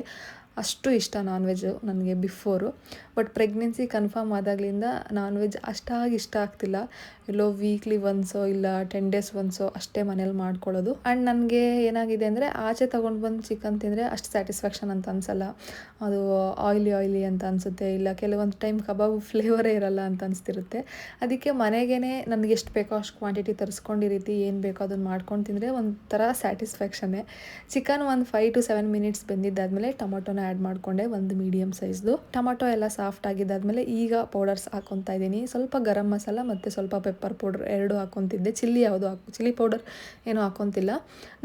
Speaker 1: ಅಷ್ಟು ಇಷ್ಟ ನಾನ್ ವೆಜ್ಜು ನನಗೆ ಬಿಫೋರು ಬಟ್ ಪ್ರೆಗ್ನೆನ್ಸಿ ಕನ್ಫರ್ಮ್ ಆದಾಗಲಿಂದ ನಾನ್ ವೆಜ್ ಅಷ್ಟಾಗಿ ಇಷ್ಟ ಆಗ್ತಿಲ್ಲ. ಎಲ್ಲೋ ವೀಕ್ಲಿ ಒನ್ಸೋ ಇಲ್ಲ ಟೆನ್ ಡೇಸ್ ಒನ್ಸೋ ಅಷ್ಟೇ ಮನೇಲಿ ಮಾಡ್ಕೊಳ್ಳೋದು. ಆ್ಯಂಡ್ ನನಗೆ ಏನಾಗಿದೆ ಅಂದರೆ ಆಚೆ ತೊಗೊಂಡು ಬಂದು ಚಿಕನ್ ತಿಂದರೆ ಅಷ್ಟು ಸ್ಯಾಟಿಸ್ಫ್ಯಾಕ್ಷನ್ ಅಂತ ಅನಿಸಲ್ಲ. ಅದು ಆಯ್ಲಿ ಆಯ್ಲಿ ಅಂತ ಅನಿಸುತ್ತೆ, ಇಲ್ಲ ಕೆಲವೊಂದು ಟೈಮ್ ಕಬಾಬ್ ಫ್ಲೇವರೇ ಇರಲ್ಲ ಅಂತ ಅನಿಸ್ತಿರುತ್ತೆ. ಅದಕ್ಕೆ ಮನೆಗೇ ನನಗೆ ಎಷ್ಟು ಬೇಕೋ ಅಷ್ಟು ಕ್ವಾಂಟಿಟಿ ತರಿಸ್ಕೊಂಡು ರೀತಿ ಏನು ಬೇಕೋ ಅದನ್ನು ಮಾಡ್ಕೊಂಡು ತಿಂದರೆ ಒಂಥರ ಸ್ಯಾಟಿಸ್ಫ್ಯಾಕ್ಷನ್ನೇ ಚಿಕನ್ ಒಂದು ಫೈವ್ ಟು ಸೆವೆನ್ ಮಿನಿಟ್ಸ್ ಬೆಂದಿದ್ದಾದಮೇಲೆ ಟೊಮೊಟೊನ ಆ್ಯಡ್ ಮಾಡಿಕೊಂಡೆ ಒಂದು ಮೀಡಿಯಮ್ ಸೈಜ್ದು ಟೊಮೊಟೊ ಎಲ್ಲ ಸಾಫ್ಟ್ ಆಗಿದ್ದಾದಮೇಲೆ ಈಗ ಪೌಡರ್ಸ್ ಹಾಕೊತಾ ಇದ್ದೀನಿ. ಸ್ವಲ್ಪ ಗರಂ ಮಸಾಲ ಮತ್ತು ಸ್ವಲ್ಪ ಪೆಪ್ಪರ್ ಪೌಡರ್ ಎರಡು ಹಾಕ್ಕೊತಿದ್ದೆ ಚಿಲ್ಲಿ ಯಾವುದು ಹಾಕಿ ಚಿಲ್ಲಿ ಪೌಡರ್ ಏನೂ ಹಾಕೊತಿಲ್ಲ.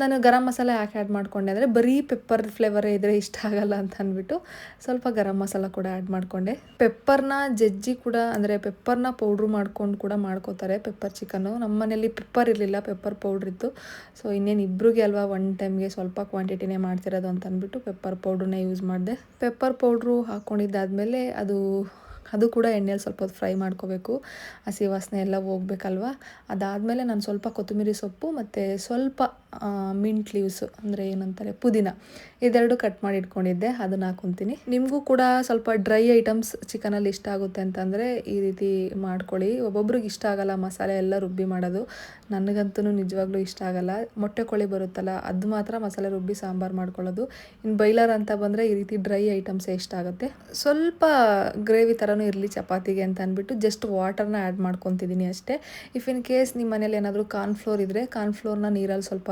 Speaker 1: ನಾನು ಗರಂ ಮಸಾಲ ಯಾಕೆ ಆ್ಯಡ್ ಮಾಡಿಕೊಂಡೆ ಅಂದರೆ ಬರೀ ಪೆಪ್ಪರ್ ಫ್ಲೇವರ್ ಇದ್ದರೆ ಇಷ್ಟ ಆಗಲ್ಲ ಅಂತ ಅಂದ್ಬಿಟ್ಟು ಸ್ವಲ್ಪ ಗರಂ ಮಸಾಲ ಕೂಡ ಆ್ಯಡ್ ಮಾಡಿಕೊಂಡೆ. ಪೆಪ್ಪರ್ನ ಜಜ್ಜಿ ಕೂಡ ಅಂದರೆ ಪೆಪ್ಪರ್ನ ಪೌಡ್ರು ಮಾಡ್ಕೊಂಡು ಕೂಡ ಮಾಡ್ಕೋತಾರೆ ಪೆಪ್ಪರ್ ಚಿಕನ್ನು ನಮ್ಮ ಮನೇಲಿ ಪೆಪ್ಪರ್ ಇರಲಿಲ್ಲ ಪೆಪ್ಪರ್ ಪೌಡ್ರ್ ಇತ್ತು. ಸೊ ಇನ್ನೇನು ಇಬ್ಬರಿಗೆ ಅಲ್ವಾ ಒನ್ ಟೈಮ್ಗೆ ಸ್ವಲ್ಪ ಕ್ವಾಂಟಿಟಿನೇ ಮಾಡ್ತಿರೋದು ಅಂತ ಅಂದ್ಬಿಟ್ಟು ಪೆಪ್ಪರ್ ಪೌಡ್ರನ್ನ ಯೂಸ್ ಮಾಡಿದೆ. ಪೆಪ್ಪರ್ ಪೌಡ್ರು ಹಾಕ್ಕೊಂಡಿದ್ದಾದಮೇಲೆ ಅದು ಅದು ಕೂಡ ಎಣ್ಣೆಯಲ್ಲಿ ಸ್ವಲ್ಪ ಹೊತ್ತು ಫ್ರೈ ಮಾಡ್ಕೋಬೇಕು. ಹಸಿ ವಾಸನೆ ಎಲ್ಲ ಹೋಗ್ಬೇಕಲ್ವ? ಅದಾದಮೇಲೆ ನಾನು ಸ್ವಲ್ಪ ಕೊತ್ತಂಬರಿ ಸೊಪ್ಪು ಮತ್ತು ಸ್ವಲ್ಪ ಮಿಂಟ್ ಲೀವ್ಸ್ ಅಂದರೆ ಏನಂತಾರೆ, ಪುದೀನ ಇದೆರಡು ಕಟ್ ಮಾಡಿ ಇಟ್ಕೊಂಡಿದ್ದೆ. ಅದನ್ನು ಹಾಕೊತೀನಿ. ನಿಮಗೂ ಕೂಡ ಸ್ವಲ್ಪ ಡ್ರೈ ಐಟಮ್ಸ್ ಚಿಕನಲ್ಲಿ ಇಷ್ಟ ಆಗುತ್ತೆ ಅಂತಂದರೆ ಈ ರೀತಿ ಮಾಡ್ಕೊಳ್ಳಿ. ಒಬ್ಬೊಬ್ರಿಗೆ ಇಷ್ಟ ಆಗಲ್ಲ ಮಸಾಲೆ ಎಲ್ಲ ರುಬ್ಬಿ ಮಾಡೋದು. ನನಗಂತೂ ನಿಜವಾಗ್ಲೂ ಇಷ್ಟ ಆಗಲ್ಲ. ಮೊಟ್ಟೆ ಕೋಳಿ ಬರುತ್ತಲ್ಲ, ಅದು ಮಾತ್ರ ಮಸಾಲೆ ರುಬ್ಬಿ ಸಾಂಬಾರು ಮಾಡ್ಕೊಳ್ಳೋದು. ಇನ್ನು ಬೈಲರ್ ಅಂತ ಬಂದರೆ ಈ ರೀತಿ ಡ್ರೈ ಐಟಮ್ಸೇ ಇಷ್ಟ ಆಗುತ್ತೆ. ಸ್ವಲ್ಪ ಗ್ರೇವಿ ಥರನೂ ಇರಲಿ ಚಪಾತಿಗೆ ಅಂತ ಅಂದ್ಬಿಟ್ಟು ಜಸ್ಟ್ ವಾಟರ್ನ ಆ್ಯಡ್ ಮಾಡ್ಕೊತಿದ್ದೀನಿ ಅಷ್ಟೇ. ಇಫ್ ಇನ್ ಕೇಸ್ ನಿಮ್ಮ ಮನೇಲಿ ಏನಾದರೂ ಕಾರ್ನ್ಫ್ಲೋರ್ ಇದ್ದರೆ ಕಾರ್ನ್ಫ್ಲೋರ್ನ ನೀರಲ್ಲಿ ಸ್ವಲ್ಪ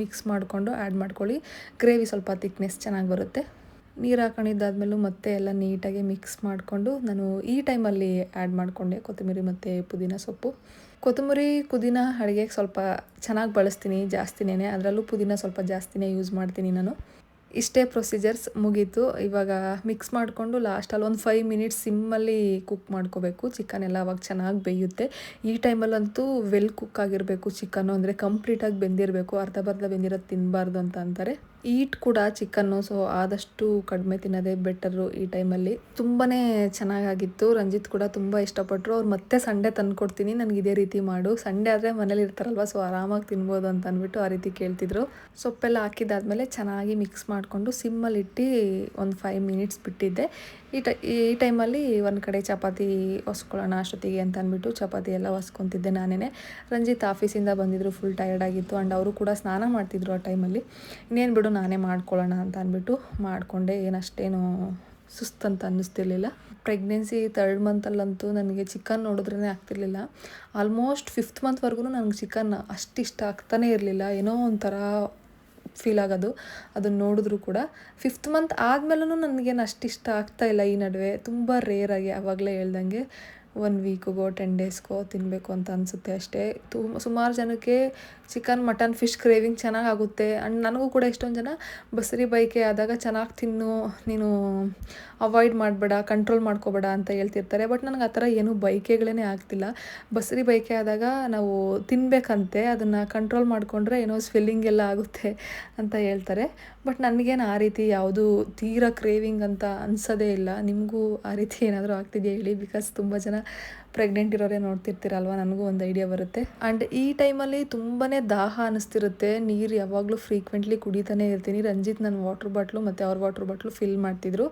Speaker 1: ಮಿಕ್ಸ್ ಮಾಡಿಕೊಂಡು ಆ್ಯಡ್ ಮಾಡ್ಕೊಳ್ಳಿ. ಗ್ರೇವಿ ಸ್ವಲ್ಪ ತಿಕ್ನೆಸ್ ಚೆನ್ನಾಗಿ ಬರುತ್ತೆ. ನೀರು ಹಾಕೊಂಡಿದ್ದಾದ್ಮೇಲೂ ಮತ್ತೆ ಎಲ್ಲ ನೀಟಾಗಿ ಮಿಕ್ಸ್ ಮಾಡಿಕೊಂಡು ನಾನು ಈ ಟೈಮಲ್ಲಿ ಆ್ಯಡ್ ಮಾಡಿಕೊಂಡೆ ಕೊತ್ತಂಬರಿ ಮತ್ತು ಪುದೀನ ಸೊಪ್ಪು. ಕೊತ್ತಂಬರಿ, ಪುದೀನ ಅಡುಗೆಗೆ ಸ್ವಲ್ಪ ಚೆನ್ನಾಗಿ ಬಳಸ್ತೀನಿ ಜಾಸ್ತಿನೇ ಅದರಲ್ಲೂ ಪುದೀನ ಸ್ವಲ್ಪ ಜಾಸ್ತಿನೇ ಯೂಸ್ ಮಾಡ್ತೀನಿ ನಾನು. ಇಷ್ಟೇ ಪ್ರೊಸೀಜರ್ಸ್ ಮುಗೀತು. ಇವಾಗ ಮಿಕ್ಸ್ ಮಾಡಿಕೊಂಡು ಲಾಸ್ಟಲ್ಲಿ ಒಂದು ಫೈವ್ ಮಿನಿಟ್ಸ್ ಸಿಮ್ಮಲ್ಲಿ ಕುಕ್ ಮಾಡ್ಕೋಬೇಕು. ಚಿಕನ್ ಎಲ್ಲ ಅವಾಗ ಚೆನ್ನಾಗಿ ಬೇಯುತ್ತೆ. ಈ ಟೈಮಲ್ಲಂತೂ ವೆಲ್ ಕುಕ್ ಆಗಿರಬೇಕು ಚಿಕನ್ನು ಅಂದರೆ ಕಂಪ್ಲೀಟಾಗಿ ಬೆಂದಿರಬೇಕು. ಅರ್ಧ ಬರ್ಧ ಬೆಂದಿರೋದು ತಿನ್ನಬಾರ್ದು ಅಂತ ಅಂತಾರೆ. ಈಟ್ ಕೂಡ ಚಿಕನ್ನು ಸೊ ಆದಷ್ಟು ಕಡಿಮೆ ತಿನ್ನೋದೇ ಬೆಟರು ಈ ಟೈಮಲ್ಲಿ. ತುಂಬಾ ಚೆನ್ನಾಗಾಗಿತ್ತು. ರಂಜಿತ್ ಕೂಡ ತುಂಬ ಇಷ್ಟಪಟ್ಟರು ಅವ್ರು ಮತ್ತೆ ಸಂಡೇ ತಂದುಕೊಡ್ತೀನಿ, ನನಗೆ ಇದೇ ರೀತಿ ಮಾಡು. ಸಂಡೇ ಆದರೆ ಮನೇಲಿ ಇರ್ತಾರಲ್ವ ಸೊ ಆರಾಮಾಗಿ ತಿನ್ಬೋದು ಅಂತ ಅಂದ್ಬಿಟ್ಟು ಆ ರೀತಿ ಕೇಳ್ತಿದ್ರು. ಸೊಪ್ಪೆಲ್ಲ ಹಾಕಿದ್ದಾದಮೇಲೆ ಚೆನ್ನಾಗಿ ಮಿಕ್ಸ್ ಮಾಡಿಕೊಂಡು ಸಿಮ್ಮಲ್ಲಿ ಇಟ್ಟು ಒಂದು ಫೈವ್ ಮಿನಿಟ್ಸ್ ಬಿಟ್ಟಿದ್ದೆ. ಈ ಟೈ, ಈ ಟೈಮಲ್ಲಿ ಒಂದು ಕಡೆ ಚಪಾತಿ ಹೊಸ್ಕೊಳ್ಳೋಣ ಅಷ್ಟೊತ್ತಿಗೆ ಅಂತ ಅಂದ್ಬಿಟ್ಟು ಚಪಾತಿ ಎಲ್ಲ ಹೊಸ್ಕೊತಿದ್ದೆ ನಾನೇ ರಂಜಿತ್ ಆಫೀಸಿಂದ ಬಂದಿದ್ರು ಫುಲ್ ಟಯರ್ಡ್ ಆಗಿತ್ತು. ಆ್ಯಂಡ್ ಅವರು ಕೂಡ ಸ್ನಾನ ಮಾಡ್ತಿದ್ರು ಆ ಟೈಮಲ್ಲಿ. ಇನ್ನೇನು ಬಿಡು ನಾನೇ ಮಾಡ್ಕೊಳ್ಳೋಣ ಅಂತ ಅಂದ್ಬಿಟ್ಟು ಮಾಡಿಕೊಂಡೆ. ಏನಷ್ಟೇನು ಅಂತ ಅನ್ನಿಸ್ತಿರ್ಲಿಲ್ಲ. ಪ್ರೆಗ್ನೆನ್ಸಿ ತರ್ಡ್ ಮಂತಲ್ಲಂತೂ ನನಗೆ ಚಿಕನ್ ನೋಡಿದ್ರೇ ಆಗ್ತಿರ್ಲಿಲ್ಲ. ಆಲ್ಮೋಸ್ಟ್ ಫಿಫ್ತ್ ಮಂತ್ವರೆಗೂ ನನಗೆ ಚಿಕನ್ ಅಷ್ಟು ಇಷ್ಟ ಆಗ್ತಾನೇ ಇರಲಿಲ್ಲ. ಏನೋ ಒಂಥರ ಫೀಲ್ ಆಗೋದು. ಅದನ್ನು ನೋಡಿದ್ರು ಕೂಡ ಫಿಫ್ತ್ ಮಂತ್ ಆದಮೇಲೂ ನನಗೇನು ಅಷ್ಟು ಇಷ್ಟ ಆಗ್ತಾ ಇಲ್ಲ ಈ ನಡುವೆ. ತುಂಬ ರೇರಾಗಿ ಆವಾಗಲೇ ಹೇಳ್ದಂಗೆ ಒನ್ ವೀಕ್ಗೋ ಟೆನ್ ಡೇಸ್ಗೋ ತಿನ್ನಬೇಕು ಅಂತ ಅನಿಸುತ್ತೆ ಅಷ್ಟೇ. ತುಂಬ ಸುಮಾರು ಜನಕ್ಕೆ ಚಿಕನ್, ಮಟನ್, ಫಿಶ್ ಕ್ರೇವಿಂಗ್ ಚೆನ್ನಾಗಿ ಆಗುತ್ತೆ ಆ್ಯಂಡ್ ನನಗೂ ಕೂಡ ಎಷ್ಟೊಂದು ಜನ ಬಸರಿ ಬೈಕೆ ಆದಾಗ ಚೆನ್ನಾಗಿ ತಿನ್ನು, ನೀನು ಅವಾಯ್ಡ್ ಮಾಡಬೇಡ ಕಂಟ್ರೋಲ್ ಮಾಡ್ಕೋಬೇಡ ಅಂತ ಹೇಳ್ತಿರ್ತಾರೆ. ಬಟ್ ನನಗೆ ಆ ಥರ ಏನೂ ಬೈಕೆಗಳೇ ಆಗ್ತಿಲ್ಲ. ಬಸರಿ ಬೈಕೆ ಆದಾಗ ನಾವು ತಿನ್ನಬೇಕಂತೆ ಅದನ್ನು ಕಂಟ್ರೋಲ್ ಮಾಡಿಕೊಂಡ್ರೆ ಏನೋ ಸ್ವೆಲ್ಲಿಂಗ್ ಎಲ್ಲ ಆಗುತ್ತೆ ಅಂತ ಹೇಳ್ತಾರೆ. ಬಟ್ ನನಗೇನು ಆ ರೀತಿ ಯಾವುದು ತೀರಾ ಕ್ರೇವಿಂಗ್ ಅಂತ ಅನ್ಸೋದೇ ಇಲ್ಲ. ನಿಮಗೂ ಆ ರೀತಿ ಏನಾದರೂ ಆಗ್ತಿದೆಯಾ ಹೇಳಿ? ಬಿಕಾಸ್ ತುಂಬ ಜನ ಪ್ರೆಗ್ನೆಂಟ್ ಇರೋರೇ ನೋಡ್ತಿರ್ತೀರಲ್ವ? ನನಗೂ ಒಂದು ಐಡಿಯಾ ಬರುತ್ತೆ. ಆ್ಯಂಡ್ ಈ ಟೈಮಲ್ಲಿ ತುಂಬಾ ದಾಹ ಅನಿಸ್ತಿರುತ್ತೆ. ನೀರು ಯಾವಾಗಲೂ ಫ್ರೀಕ್ವೆಂಟ್ಲಿ ಕುಡಿತಾನೆ ಇರ್ತೀನಿ. ರಂಜಿತ್ ನನ್ನ ವಾಟ್ರ್ ಬಾಟ್ಲು ಮತ್ತು ಅವ್ರ ವಾಟ್ರ್ ಬಾಟ್ಲು ಫಿಲ್ ಮಾಡ್ತಿದ್ರು.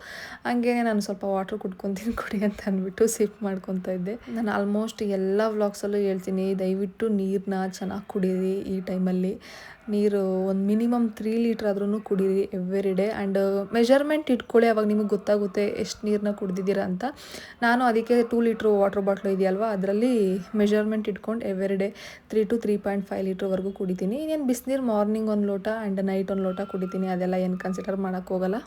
Speaker 1: ಹಂಗೆ ನಾನು ಸ್ವಲ್ಪ ವಾಟ್ರ್ ಕುಡ್ಕೊತೀನಿ ಕುಡಿ ಅಂತ ಅಂದ್ಬಿಟ್ಟು ಸಿಪ್ ಮಾಡ್ಕೊತಾ ಇದ್ದೆ. ನಾನು ಆಲ್ಮೋಸ್ಟ್ ಎಲ್ಲ ವ್ಲಾಗ್ಸಲ್ಲೂ ಹೇಳ್ತೀನಿ. ದಯವಿಟ್ಟು ನೀರನ್ನ ಚೆನ್ನಾಗಿ ಕುಡೀರಿ ಈ ಟೈಮಲ್ಲಿ ನೀರು ಒಂದು ಮಿನಿಮಮ್ ತ್ರೀ ಲೀಟ್ರ್ ಆದ್ರೂ ಕುಡೀರಿ ಎವ್ರಿ ಡೇ ಆ್ಯಂಡ್ ಮೆಷರ್ಮೆಂಟ್ ಇಟ್ಕೊಳ್ಳಿ, ಅವಾಗ ನಿಮಗೆ ಗೊತ್ತಾಗುತ್ತೆ ಎಷ್ಟು ನೀರನ್ನ ಕುಡ್ದಿದ್ದೀರಾ ಅಂತ. ನಾನು ಅದಕ್ಕೆ ಟೂ ಲೀಟ್ರ್ ವಾಟ್ರ್ ಬಾಟ್ಲು ಇದೆಯಲ್ವ, ಅದರಲ್ಲಿ ಮೆಷರ್ಮೆಂಟ್ ಇಟ್ಕೊಂಡು every day three to three point five ಲೀಟ್ರ್ವರೆಗೂ ಕುಡಿತೀನಿ. ಇನ್ನೇನು ಬಿಸಿನೀರು ಮಾರ್ನಿಂಗ್ ಒಂದು ಲೋಟ ಆ್ಯಂಡ್ ನೈಟ್ ಒಂದು ಲೋಟ ಕುಡಿತೀನಿ, ಅದೆಲ್ಲ ಏನು ಕನ್ಸಿಡರ್ ಮಾಡೋಕ್ಕೋಗಲ್ಲ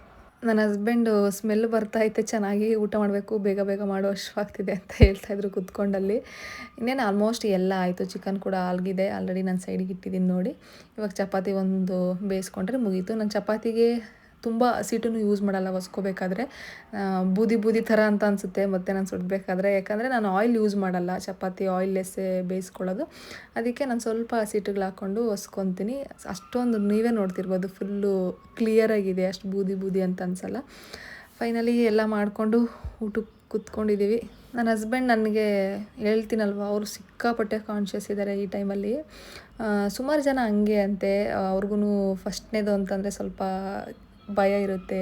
Speaker 1: ನನ್ನ ಹಸ್ಬೆಂಡು ಸ್ಮೆಲ್ ಬರ್ತೈತೆ ಚೆನ್ನಾಗಿ ಊಟ ಮಾಡಬೇಕು, ಬೇಗ ಬೇಗ ಮಾಡೋ ಅಶ್ವಾಗ್ತಿದೆ ಅಂತ ಹೇಳ್ತಾಯಿದ್ರು ಕುತ್ಕೊಂಡಲ್ಲಿ. ಇನ್ನೇನು ಆಲ್ಮೋಸ್ಟ್ ಎಲ್ಲ ಆಯಿತು ಚಿಕನ್ ಕೂಡ ಆಲ್ಗಿದೆ ಆಲ್ರೆಡಿ ನಾನು ಸೈಡಿಗೆ ಇಟ್ಟಿದ್ದೀನಿ ನೋಡಿ. ಇವಾಗ ಚಪಾತಿ ಒಂದು ಬೇಯಿಸ್ಕೊಂಡ್ರೆ ಮುಗೀತು. ನಾನು ಚಪಾತಿಗೆ ತುಂಬ ಸೀಟನ್ನು ಯೂಸ್ ಮಾಡಲ್ಲ ಒಸ್ಕೋಬೇಕಾದ್ರೆ ಬೂದಿ ಬೂದಿ ಥರ ಅಂತ ಅನಿಸುತ್ತೆ, ಮತ್ತು ನಾನು ಸುಡಬೇಕಾದ್ರೆ. ಯಾಕಂದರೆ ನಾನು ಆಯಿಲ್ ಯೂಸ್ ಮಾಡಲ್ಲ, ಚಪಾತಿ ಆಯಿಲ್ಲೆಸ್ಸೇ ಬೇಯಿಸ್ಕೊಳ್ಳೋದು. ಅದಕ್ಕೆ ನಾನು ಸ್ವಲ್ಪ ಸೀಟುಗಳು ಹಾಕ್ಕೊಂಡು ಒಸ್ಕೊತೀನಿ ಅಷ್ಟೊಂದು ನೀವೇ ನೋಡ್ತಿರ್ಬೋದು, ಫುಲ್ಲು ಕ್ಲಿಯರಾಗಿದೆ ಅಷ್ಟು ಬೂದಿ ಬೂದಿ ಅಂತ ಅನಿಸಲ್ಲ. ಫೈನಲಿ ಎಲ್ಲ ಮಾಡಿಕೊಂಡು ಊಟಕ್ಕೆ ಕೂತ್ಕೊಂಡಿದ್ದೀವಿ ನನ್ನ ಹಸ್ಬೆಂಡ್ ನನಗೆ ಹೇಳ್ತೀನಲ್ವ, ಅವರು ಸಿಕ್ಕಾಪಟ್ಟೆ ಕಾನ್ಷಿಯಸ್ ಇದ್ದಾರೆ ಈ ಟೈಮಲ್ಲಿ ಸುಮಾರು ಜನ ಹಂಗೆ ಅಂತೆ. ಅವ್ರಿಗೂ ಫಸ್ಟ್ನೇದು ಅಂತಂದರೆ ಸ್ವಲ್ಪ ಭಯ ಇರುತ್ತೆ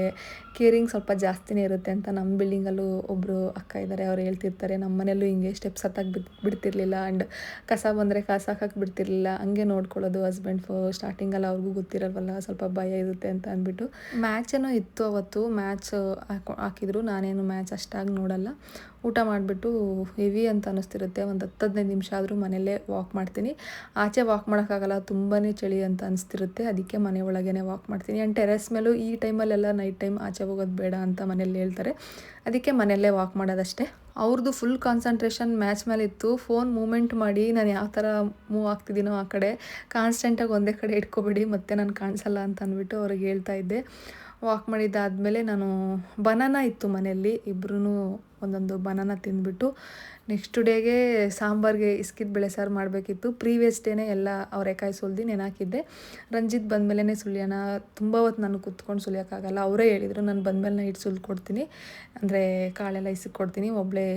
Speaker 1: ಕೇರಿಂಗ್ ಸ್ವಲ್ಪ ಜಾಸ್ತಿನೇ ಇರುತ್ತೆ ಅಂತ ನಮ್ಮ ಬಿಲ್ಡಿಂಗಲ್ಲೂ ಒಬ್ಬರು ಅಕ್ಕ ಇದ್ದಾರೆ ಅವ್ರು ಹೇಳ್ತಿರ್ತಾರೆ, ನಮ್ಮ ಮನೆಯಲ್ಲೂ ಹಿಂಗೆ ಸ್ಟೆಪ್ಸ್ ಹತ್ತಕ್ಕೆ ಬಿಡ್, ಬಿಡ್ತಿರ್ಲಿಲ್ಲ ಆ್ಯಂಡ್ ಕಸ ಬಂದರೆ ಕಸ ಹಾಕಕ್ಕೆ ಬಿಡ್ತಿರ್ಲಿಲ್ಲ, ಹಂಗೆ ನೋಡ್ಕೊಳ್ಳೋದು ಹಸ್ಬೆಂಡ್ ಫೋ ಸ್ಟಾರ್ಟಿಂಗಲ್ಲಿ ಅವ್ರಿಗೂ ಗೊತ್ತಿರಲ್ವಲ್ಲ, ಸ್ವಲ್ಪ ಭಯ ಇರುತ್ತೆ ಅಂತ ಅಂದ್ಬಿಟ್ಟು. ಮ್ಯಾಚೇನೋ ಇತ್ತು ಅವತ್ತು ಮ್ಯಾಚ್ ಹಾಕೊ, ಹಾಕಿದ್ರು, ನಾನೇನು ಮ್ಯಾಚ್ ಅಷ್ಟಾಗಿ ನೋಡಲ್ಲ. ಊಟ ಮಾಡಿಬಿಟ್ಟು ಹೆವಿ ಅಂತ ಅನ್ನಿಸ್ತಿರುತ್ತೆ ಒಂದು ಹತ್ತು ಹದಿನೈದು ನಿಮಿಷ ಆದರೂ ಮನೆಯಲ್ಲೇ ವಾಕ್ ಮಾಡ್ತೀನಿ. ಆಚೆ ವಾಕ್ ಮಾಡೋಕ್ಕಾಗಲ್ಲ ತುಂಬಾ ಚಳಿ ಅಂತ ಅನಿಸ್ತಿರುತ್ತೆ. ಅದಕ್ಕೆ ಮನೆ ಒಳಗೇ ವಾಕ್ ಮಾಡ್ತೀನಿ. ಆ್ಯಂಡ್ ಟೆರೆಸ್ ಮೇಲೂ ಈ ಟೈಮಲ್ಲೆಲ್ಲ ನೈಟ್ ಟೈಮ್ ಆಚೆ ಹೋಗೋದು ಬೇಡ ಅಂತ ಮನೇಲಿ ಹೇಳ್ತಾರೆ. ಅದಕ್ಕೆ ಮನೆಯಲ್ಲೇ ವಾಕ್ ಮಾಡೋದಷ್ಟೇ. ಅವ್ರದ್ದು ಫುಲ್ ಕಾನ್ಸಂಟ್ರೇಷನ್ ಮ್ಯಾಚ್ ಮೇಲೆ ಇತ್ತು ಫೋನ್ ಮೂಮೆಂಟ್ ಮಾಡಿ ನಾನು ಯಾವ ಥರ ಮೂವ್ ಆಗ್ತಿದ್ದೀನೋ ಆ ಕಡೆ ಕಾನ್ಸ್ಟೆಂಟಾಗಿ ಒಂದೇ ಕಡೆ ಇಟ್ಕೊಬೇಡಿ, ಮತ್ತೆ ನಾನು ಕಾಣಿಸಲ್ಲ ಅಂತ ಅಂದ್ಬಿಟ್ಟು ಅವ್ರಿಗೆ ಹೇಳ್ತಾ ಇದ್ದೆ. ವಾಕ್ ಮಾಡಿದ್ದಾದಮೇಲೆ ನಾನು ಬನಾನ ಇತ್ತು ಮನೆಯಲ್ಲಿ. ಇಬ್ಬರೂ ಒಂದೊಂದು ಬನಾನ ತಿಂದ್ಬಿಟ್ಟು ನೆಕ್ಸ್ಟ್ ಡೇಗೆ ಸಾಂಬಾರಿಗೆ ಇಸ್ಕಿದ ಬೇಳೆ ಸಾರು ಮಾಡಬೇಕಿತ್ತು. ಪ್ರೀವಿಯಸ್ ಡೇನೇ ಎಲ್ಲ ಅವರೆಕಾಯಿ ಸುಲ್ದು ನೆನಾಕಿದ್ದೆ ರಂಜಿತ್ ಬಂದಮೇಲೆ ಸುಲಿಯೋಣ. ತುಂಬ ಹೊತ್ತು ನಾನು ಕುತ್ಕೊಂಡು ಸುಲಿಯೋಕ್ಕಾಗಲ್ಲ. ಅವರೇ ಹೇಳಿದರು, ನಾನು ಬಂದಮೇಲೆ ನೈಟ್ ಸುಲ್ಕೊಡ್ತೀನಿ. ಅಂದರೆ ಕಾಳೆಲ್ಲ ಇಸ್ಕೊಡ್ತೀನಿ ಒಬ್ಬಳೇ